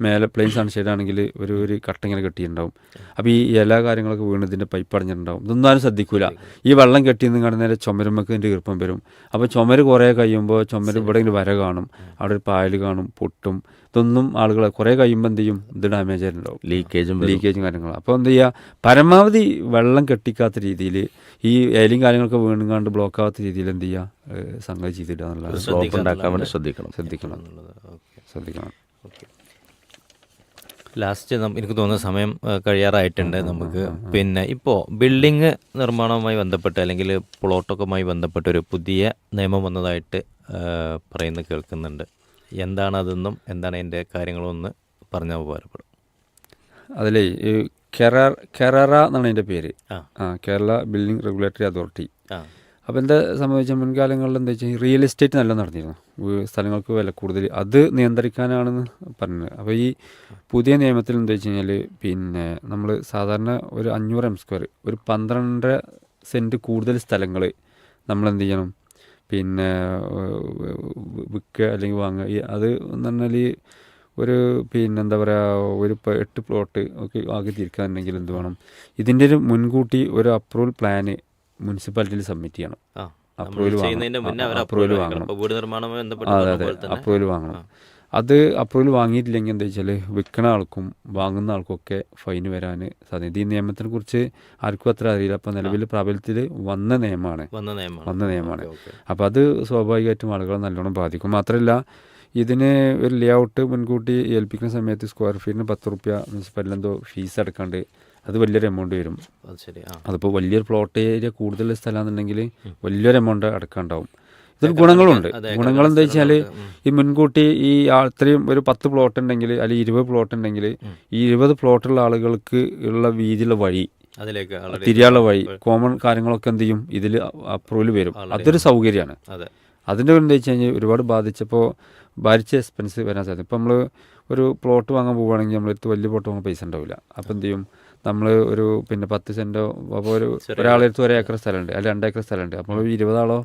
മേലെ പ്ലെയിൻ സൺഷെയ്ഡ് ആണെങ്കിൽ ഒരു ഒരു കട്ട ഇങ്ങനെ കെട്ടിയിട്ടുണ്ടാവും. അപ്പോൾ ഈ ഇല കാര്യങ്ങളൊക്കെ വീണ് ഇതിന്റെ പൈപ്പ് അടഞ്ഞിട്ടുണ്ടാവും. ഇതൊന്നും ആരും ശ്രദ്ധിക്കൂല. ഈ വെള്ളം കെട്ടിയെന്ന് കാണുന്ന നേരെ ചുമരുമ്മക്ക് ഇതിന്റെ ഈർപ്പം വരും. അപ്പോൾ ചുമര് കുറേ കഴിയുമ്പോൾ ചുമര് ഇവിടെ ഇങ്ങനെ വര കാണും. അവിടെ ഒരു പായൽ കാണും പൊട്ടും. ഇതൊന്നും ആളുകളെ കുറേ കഴിയുമ്പോൾ എന്ത് ചെയ്യും? ഇത് ഡാമേജ് ആയിട്ടുണ്ടാവും. ലീക്കേജും ലീക്കേജും കാര്യങ്ങളും. അപ്പോൾ എന്ത് ചെയ്യുക പരമാവധി വെള്ളം കെട്ടിക്കാത്ത രീതിയിൽ ഈ ഏലിയും കാര്യങ്ങളൊക്കെ വീണുങ്ങാണ്ട് ബ്ലോക്ക് ആവാത്ത രീതിയിൽ എന്ത് ചെയ്യുക സംഗതി ചെയ്തിടുക എന്നുള്ളതാണ്. ശ്രദ്ധിക്കണം. ശ്രദ്ധിക്കണം. ശ്രദ്ധിക്കണം. ലാസ്റ്റ് എനിക്ക് തോന്നുന്ന സമയം കഴിയാറായിട്ടുണ്ട് നമുക്ക്. പിന്നെ ഇപ്പോൾ ബിൽഡിംഗ് നിർമ്മാണവുമായി ബന്ധപ്പെട്ട് അല്ലെങ്കിൽ പ്ലോട്ടൊക്കെയുമായി ബന്ധപ്പെട്ട് ഒരു പുതിയ നിയമം വന്നതായിട്ട് പറയുന്നു പറയുന്നത് കേൾക്കുന്നുണ്ട്. എന്താണ് അതെന്നും എന്താണ് അതിന്റെ കാര്യങ്ങളും ഒന്ന് പറഞ്ഞാൽ ഉപകാരപ്പെടും. അതിലേ ഈ കെറാർ കെറാറ എന്നാണ് അതിന്റെ പേര്. ആ. Kerala building regulatory authority. അപ്പോൾ എന്താ സംഭവിച്ച മുൻകാലങ്ങളിൽ എന്താ വെച്ചാൽ റിയൽ എസ്റ്റേറ്റ് നല്ല നടന്നിരുന്നു. സ്ഥലങ്ങൾക്ക് വില കൂടുതൽ. അത് നിയന്ത്രിക്കാനാണെന്ന് പറഞ്ഞത്. അപ്പോൾ ഈ പുതിയ നിയമത്തിൽ എന്താ വെച്ച് കഴിഞ്ഞാൽ പിന്നെ നമ്മൾ സാധാരണ ഒരു അഞ്ഞൂറ് എം സ്ക്വയർ ഒരു പന്ത്രണ്ടര സെന്റ് കൂടുതൽ സ്ഥലങ്ങൾ നമ്മൾ എന്ത് ചെയ്യണം? പിന്നെ വിൽക്കുക അല്ലെങ്കിൽ വാങ്ങുക. ഈ അത് എന്ന് പറഞ്ഞാൽ ഈ ഒരു പിന്നെ എന്താ പറയുക ഒരു എട്ട് പ്ലോട്ട് ഒക്കെ ആക്കി തിരിക്കാന്നുണ്ടെങ്കിൽ എന്ത് വേണം? ഇതിന്റെ ഒരു മുൻകൂട്ടി ഒരു അപ്രൂവൽ പ്ലാന് മുനിസിപ്പാലിറ്റിയിൽ സബ്മിറ്റ് ചെയ്യണം. അപ്രൂവൽ വാങ്ങണം. അപ്രൂവൽ വാങ്ങണം. അതെ അതെ. അപ്രൂവൽ വാങ്ങണം. അത് അപ്രൂവൽ വാങ്ങിയിട്ടില്ലെങ്കിൽ എന്താ വെച്ചാൽ വിൽക്കുന്ന ആൾക്കും വാങ്ങുന്ന ആൾക്കൊക്കെ ഫൈൻ വരാൻ സാധ്യത. ഈ നിയമത്തിനെ കുറിച്ച് ആർക്കും അത്ര അറിയില്ല. അപ്പം നിലവിൽ പ്രാബല്യത്തിൽ വന്ന നിയമമാണ്. വന്ന നിയമമാണ്. അപ്പോൾ അത് സ്വാഭാവികമായിട്ടും ആളുകളെ നല്ലോണം ബാധിക്കും. മാത്രമല്ല ഇതിന് ഒരു ലേ ഔട്ട് മുൻകൂട്ടി ഏൽപ്പിക്കുന്ന സമയത്ത് സ്ക്വയർ ഫീറ്റിന് പത്ത് റുപ്യ മുനിസിപ്പാലിറ്റി എന്തോ ഫീസ് അടക്കാണ്ട് അത് വലിയൊരു എമൗണ്ട് വരും. അതിപ്പോൾ വലിയൊരു പ്ലോട്ട് ഏരിയ കൂടുതൽ സ്ഥലമാണെന്നുണ്ടെങ്കിൽ വലിയൊരു എമൗണ്ട് അടക്കാണ്ടാവും. ഇതിൽ ഗുണങ്ങളുണ്ട്. ഗുണങ്ങൾ എന്താ വെച്ചാൽ ഈ മുൻകൂട്ടി ഈ ഇത്രയും ഒരു പത്ത് പ്ലോട്ട് ഉണ്ടെങ്കിൽ അല്ലെങ്കിൽ ഇരുപത് പ്ലോട്ട് ഉണ്ടെങ്കിൽ ഈ ഇരുപത് പ്ലോട്ടുള്ള ആളുകൾക്ക് ഉള്ള വീതിയുള്ള വഴി അതിലേക്ക് തിരിയാനുള്ള വഴി കോമൺ കാര്യങ്ങളൊക്കെ എന്ത് ചെയ്യും? ഇതിൽ അപ്രൂവൽ വരും. അതൊരു സൗകര്യമാണ്. അതെ. അതിന്റെ എന്താ വെച്ച് കഴിഞ്ഞാൽ ഒരുപാട് ബാധിച്ചപ്പോൾ ഭാരിച്ച എക്സ്പെൻസ് വരാൻ സാധ്യത. ഇപ്പം നമ്മൾ ഒരു പ്ലോട്ട് വാങ്ങാൻ പോവുകയാണെങ്കിൽ നമ്മളെടുത്ത് വലിയ പ്ലോട്ട് വാങ്ങാൻ പൈസ ഉണ്ടാവില്ല അപ്പം എന്ത് ചെയ്യും? നമ്മൾ ഒരു പിന്നെ പത്ത് സെന്റോ അപ്പോൾ ഒരു ഒരാളെടുത്ത് ഒരു ഏക്കർ സ്ഥലമുണ്ട്. അല്ലെങ്കിൽ രണ്ട് ഏക്കർ സ്ഥലമുണ്ട് അപ്പോൾ ഇരുപതാളോ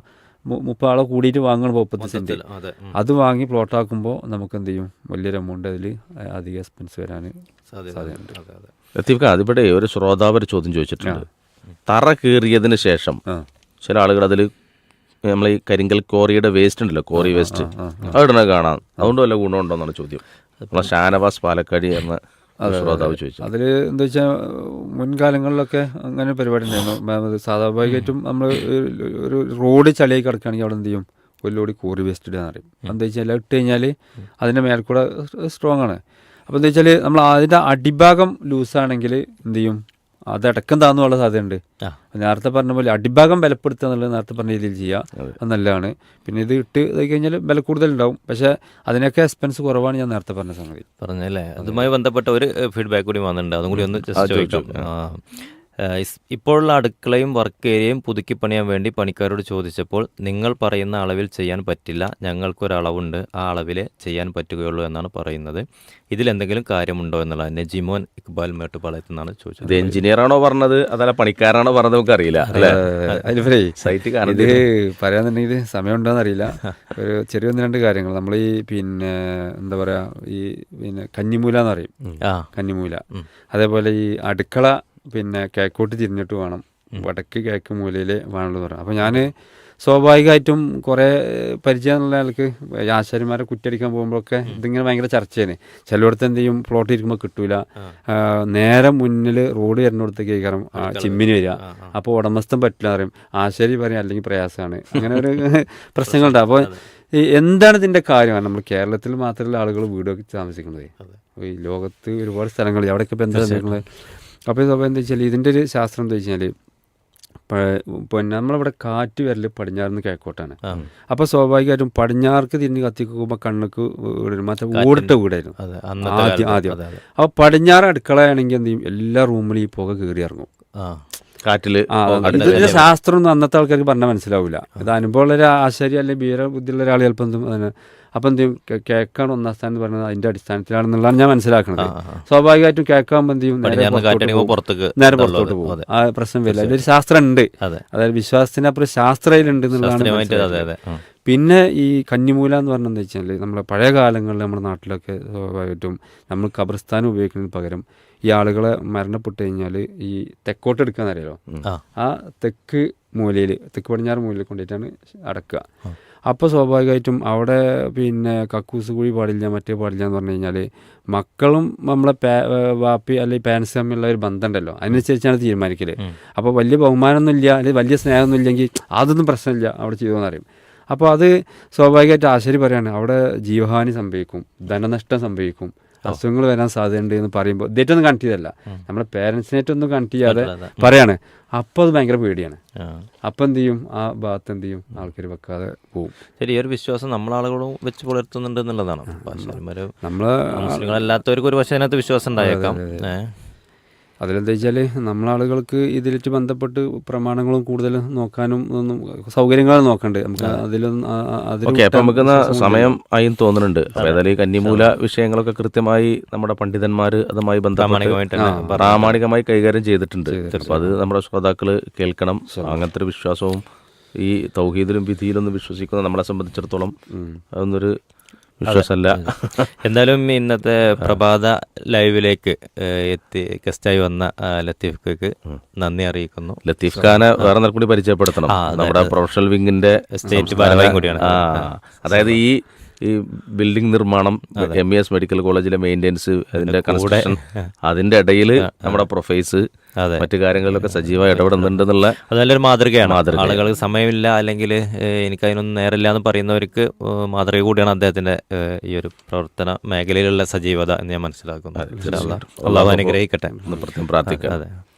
മു- ആളെ കൂടിയിട്ട് വാങ്ങണം മുപ്പത്തി സെന്റ് അതെ വാങ്ങി പ്ലോട്ട് ആക്കുമ്പോൾ നമുക്ക് എന്ത് ചെയ്യും വലിയൊരു എമൗണ്ട് അതിൽ അധികം എക്സ്പെൻസ് വരാൻ സാധ്യത അതെ അതിവിടെ ഒരു ശ്രോതാവ് ഒരു ചോദ്യം ചോദിച്ചിട്ടുണ്ട്. തറ കീറിയതിന് ശേഷം ചില ആളുകൾ അതിൽ നമ്മൾ ഈ കരിങ്കൽ കോറിയുടെ വേസ്റ്റ് ഉണ്ടല്ലോ കോറി വേസ്റ്റ് അവിടെ കാണാം. അതുകൊണ്ട് വല്ല ഗുണമുണ്ടോ എന്നാണ് ചോദ്യം. നമ്മളെ ഷാനവാസ് പാലക്കാടി എന്ന ശ്രോതാവ് ചോദിച്ചു അതിൽ എന്താ വെച്ചാൽ മുൻകാലങ്ങളിലൊക്കെ അങ്ങനെ പരിപാടി ഉണ്ടായിരുന്നു സ്വാഭാവികമായിട്ടും നമ്മൾ ഒരു റോഡ് ചളിയായി കിടക്കുകയാണെങ്കിൽ അവിടെ എന്ത് ചെയ്യും? ഒരു ലോഡ് കോറി വേസ്റ്റ് ഇടുക അറിയും എന്താ വെച്ചാൽ എല്ലാം ഇട്ട് കഴിഞ്ഞാൽ അതിന്റെ മേൽക്കൂടെ സ്ട്രോങ് ആണ് അപ്പോൾ എന്താ വെച്ചാൽ നമ്മൾ അതിന്റെ അടിഭാഗം ലൂസാണെങ്കിൽ എന്ത് ചെയ്യും? അത് അടക്കം താന്നുള്ള സാധ്യതയുണ്ട്. നേരത്തെ പറഞ്ഞ പോലെ അടിഭാഗം ബലപ്പെടുത്തുക എന്നുള്ളത് നേരത്തെ പറഞ്ഞ രീതിയിൽ ചെയ്യുക അത്. നല്ലതാണ്. പിന്നെ ഇത് ഇട്ട് ഇതായി കഴിഞ്ഞാൽ വില കൂടുതലുണ്ടാവും. പക്ഷേ അതിനൊക്കെ എക്സ്പെൻസ് കുറവാണ് ഞാൻ നേരത്തെ പറഞ്ഞ സംഗതി. പറഞ്ഞല്ലേ? അതുമായി ബന്ധപ്പെട്ട ഒരു ഫീഡ്ബാക്ക് കൂടി വന്നിട്ടുണ്ട്. അതും കൂടി ഒന്ന് ജസ്റ്റ് ചോദിക്കാം. ഇപ്പോഴുള്ള അടുക്കളയും വർക്ക് ഏരിയയും പുതുക്കി പണിയാൻ വേണ്ടി പണിക്കാരോട് ചോദിച്ചപ്പോൾ നിങ്ങൾ പറയുന്ന അളവിൽ ചെയ്യാൻ പറ്റില്ല. ഞങ്ങൾക്കൊരളവുണ്ട് ആ അളവിലെ ചെയ്യാൻ പറ്റുകയുള്ളൂ എന്നാണ് പറയുന്നത്. ഇതിലെന്തെങ്കിലും കാര്യമുണ്ടോ എന്നുള്ള നജിമോൻ ഇക്ബാൽ മേട്ടുപാളയത്തിൽ നിന്നാണ് ചോദിച്ചത്. ആണോ പറഞ്ഞത്? അതല്ല പണിക്കാരാണോ പറഞ്ഞത് നമുക്ക് അറിയില്ല. സൈറ്റ് ഇത് പറയാന്നുണ്ടെങ്കിൽ സമയം ഉണ്ടോന്ന് അറിയില്ല. ഒരു ചെറിയ ഒന്ന് രണ്ട് കാര്യങ്ങൾ. നമ്മൾ ഈ പിന്നെ എന്താ പറയാ ഈ പിന്നെ കഞ്ഞിമൂല എന്ന് പറയും. കഞ്ഞിമൂല അതേപോലെ ഈ അടുക്കള പിന്നെ കിഴക്കോട്ട് തിരിഞ്ഞിട്ട് വേണം. വടക്ക് കിഴക്ക് മൂലയിൽ വേണമെന്ന് പറയാം. അപ്പോൾ ഞാൻ സ്വാഭാവികമായിട്ടും കുറേ പരിചയമുള്ള ആൾക്ക് ആശാരിമാരെ കുറ്റടിക്കാൻ പോകുമ്പോഴൊക്കെ ഇതിങ്ങനെ ഭയങ്കര ചർച്ചയാണ്. ചിലയിടത്ത് എന്ത് ചെയ്യും? പ്ലോട്ട് ഇരിക്കുമ്പോൾ കിട്ടൂല. നേരെ മുന്നിൽ റോഡ് വരുന്നിടത്തേക്ക് കയറും ചിമ്മിന് വരിക. അപ്പോൾ ഉടമസ്ഥൻ പറ്റില്ല പറയും. ആശാരി പറയും അല്ലെങ്കിൽ പ്രയാസമാണ്. അങ്ങനെ ഒരു പ്രശ്നങ്ങളുണ്ട്. അപ്പോൾ എന്താണ് ഇതിന്റെ കാര്യം? നമ്മൾ കേരളത്തിൽ മാത്രമല്ല ആളുകൾ വീടൊക്കെ താമസിക്കുന്നത്. ഈ ലോകത്ത് ഒരുപാട് സ്ഥലങ്ങൾ അവിടെയൊക്കെ ഇപ്പം എന്താ ഇത് അപ്പോൾ എന്താ വെച്ചാൽ ഇതിന്റെ ഒരു ശാസ്ത്രം എന്താ വെച്ചാൽ പിന്നെ നമ്മളിവിടെ കാറ്റ് വരൽ പടിഞ്ഞാറിന്ന് കിഴക്കോട്ടാണ്. അപ്പോൾ സ്വാഭാവികമായിട്ടും പടിഞ്ഞാർക്ക് തിരിഞ്ഞ് കത്തിക്കുമ്പോൾ കണ്ണുക്ക് വീടും മറ്റേ ഓടിട്ട വീടായിരുന്നു. ആദ്യം ആദ്യം. അപ്പോൾ പടിഞ്ഞാറ് അടുക്കളയാണെങ്കിൽ എന്ത് ചെയ്യും? എല്ലാ റൂമിലും ഈ പുക കയറി ഇറങ്ങും. കാറ്റിൽ കാറ്റിൽ ഇതിന്റെ ശാസ്ത്രം ഒന്നും അന്നത്തെ ആൾക്കാർക്ക് പറഞ്ഞാൽ മനസ്സിലാവില്ല ഇത് അനുഭവമുള്ള ഒരു ആശാരി അല്ലെങ്കിൽ ബീര ബുദ്ധിയുള്ള ഒരാൾ ചിലപ്പോൾ അപ്പം എന്ത് ചെയ്യും? കേൾക്കാൻ കേക്കാണ് ഒന്നാം സ്ഥാനം എന്ന് പറയുന്നത് അതിന്റെ അടിസ്ഥാനത്തിലാണെന്നുള്ളതാണ് ഞാൻ മനസ്സിലാക്കുന്നത് സ്വാഭാവികമായിട്ടും കേക്കാകുമ്പോൾ എന്ത് ചെയ്യും? നേരെ പുറത്തോട്ട് പോകും. ആ പ്രശ്നം വരില്ല. അതിലൊരു ശാസ്ത്രം ഉണ്ട് അതെ. അതായത് വിശ്വാസത്തിനപ്പുറം ശാസ്ത്രയിലുണ്ട് എന്നുള്ളതാണ്. പിന്നെ ഈ കന്നിമൂല എന്ന് പറഞ്ഞാൽ എന്താ വെച്ചാൽ നമ്മളെ പഴയ കാലങ്ങളിൽ നമ്മുടെ നാട്ടിലൊക്കെ സ്വാഭാവികമായിട്ടും നമ്മൾ ഖബർസ്ഥാനം ഉപയോഗിക്കുന്നതിന് പകരം ഈ ആളുകളെ മരണപ്പെട്ട് കഴിഞ്ഞാൽ ഈ തെക്കോട്ട് എടുക്കാന്നറിയാലോ? ആ. തെക്ക് മൂലയിൽ തെക്ക് പടിഞ്ഞാറ് മൂലയിൽ കൊണ്ടിട്ടാണ് അടക്കുക. അപ്പോൾ സ്വാഭാവികമായിട്ടും അവിടെ പിന്നെ കക്കൂസ് കുഴി പാടില്ല മറ്റേ പാടില്ല എന്ന് പറഞ്ഞു കഴിഞ്ഞാൽ മക്കളും നമ്മളെ വാപ്പി അല്ലെങ്കിൽ പാരൻസ് തമ്മിലുള്ള ഒരു ബന്ധമുണ്ടല്ലോ. അതിനനുസരിച്ചാണ് തീരുമാനിക്കൽ അപ്പോൾ വലിയ ബഹുമാനമൊന്നും ഇല്ല അല്ലെങ്കിൽ വലിയ സ്നേഹമൊന്നും ഇല്ലെങ്കിൽ അതൊന്നും പ്രശ്നമില്ല അവിടെ ചെയ്തോന്ന് അറിയും അപ്പോൾ അത് സ്വാഭാവികമായിട്ട് ആശ്ചര്യം പറയാണ് അവിടെ ജീവഹാനി സംഭവിക്കും ധനനഷ്ടം സംഭവിക്കും അസുഖങ്ങൾ വരാൻ സാധ്യതയുണ്ട് എന്ന് പറയുമ്പോൾ ഇതേറ്റൊന്നും കണക്ട് ചെയ്തല്ല നമ്മുടെ പേരൻസിനേറ്റൊന്നും കണക്ട് ചെയ്യാതെ പറയാണ്. അപ്പോൾ അത് ഭയങ്കര പേടിയാണ്. അപ്പം എന്ത് ചെയ്യും? ആ ഭാഗത്ത് എന്ത് ചെയ്യും? ആൾക്കാർ വെക്കാതെ പോകും ശരി ഈ ഒരു വിശ്വാസം നമ്മളാളുകളും വെച്ച് പുലർത്തുന്നുണ്ട് എന്നുള്ളതാണ്. നമ്മൾ നമ്മൾ മുസ്ലിങ്ങളല്ലാത്തവർക്ക് ഒരു പക്ഷേ അതിനകത്ത് വിശ്വാസം ഉണ്ടായേക്കാം. അതിലെന്താ വെച്ചാൽ നമ്മളാളുകൾക്ക് ഇതിലിട്ട് ബന്ധപ്പെട്ട് പ്രമാണങ്ങളും കൂടുതൽ നോക്കാനും ഒന്നും സൗകര്യങ്ങൾ നോക്കണ്ട് നമുക്ക് അതിലൊന്നും നമുക്ക് സമയം ആയി തോന്നുന്നുണ്ട്. ഏതായാലും ഈ കന്നിമൂല വിഷയങ്ങളൊക്കെ കൃത്യമായി നമ്മുടെ പണ്ഡിതന്മാർ അതുമായി ബന്ധപ്പെട്ട് പ്രാമാണികമായി കൈകാര്യം ചെയ്തിട്ടുണ്ട്. അപ്പൊ അത് നമ്മുടെ ശ്രോതാക്കൾ കേൾക്കണം. അങ്ങനത്തെ ഒരു വിശ്വാസവും ഈ തൗഹീദിലും വിധിയിലൊന്നും വിശ്വസിക്കുന്ന നമ്മളെ സംബന്ധിച്ചിടത്തോളം അതൊന്നൊരു വിശ്വാസമല്ല. എന്തായാലും ഇന്നത്തെ പ്രഭാത ലൈവിലേക്ക് എത്തി ഗസ്റ്റായി വന്ന ലത്തീഫ്ക്ക് നന്ദി അറിയിക്കുന്നു. ലത്തീഫ് ഖാനെ വേറെ നേരം കൂടി പരിചയപ്പെടുത്തണം നമ്മുടെ പ്രൊഫഷണൽ വിങ്ങിന്റെ സ്റ്റേറ്റ് കൂടിയാണ്. അതായത് ഈ ഈ ബിൽഡിംഗ് നിർമ്മാണം എം ഇ എസ് മെഡിക്കൽ കോളേജിലെ മെയിന്റെനൻസ് അതിന്റെ കൺസ്ട്രക്ഷൻ അതിന്റെ ഇടയിൽ നമ്മുടെ പ്രൊഫൈസ്. മറ്റു കാര്യങ്ങളിലൊക്കെ സജീവമായി ഇടപെടുന്നുണ്ടെന്നുള്ള അത് നല്ലൊരു മാതൃകയാണ്. ആളുകൾക്ക് സമയമില്ല അല്ലെങ്കിൽ എനിക്കതിനൊന്നും നേരമില്ല എന്ന് പറയുന്നവർക്ക് മാതൃക കൂടിയാണ് അദ്ദേഹത്തിന്റെ ഈ ഒരു പ്രവർത്തന മേഖലയിലുള്ള സജീവത എന്ന് ഞാൻ മനസ്സിലാക്കുന്നു. അള്ളാഹു അനുഗ്രഹിക്കട്ടെ. പ്രാർത്ഥിക്കാം. അതെ.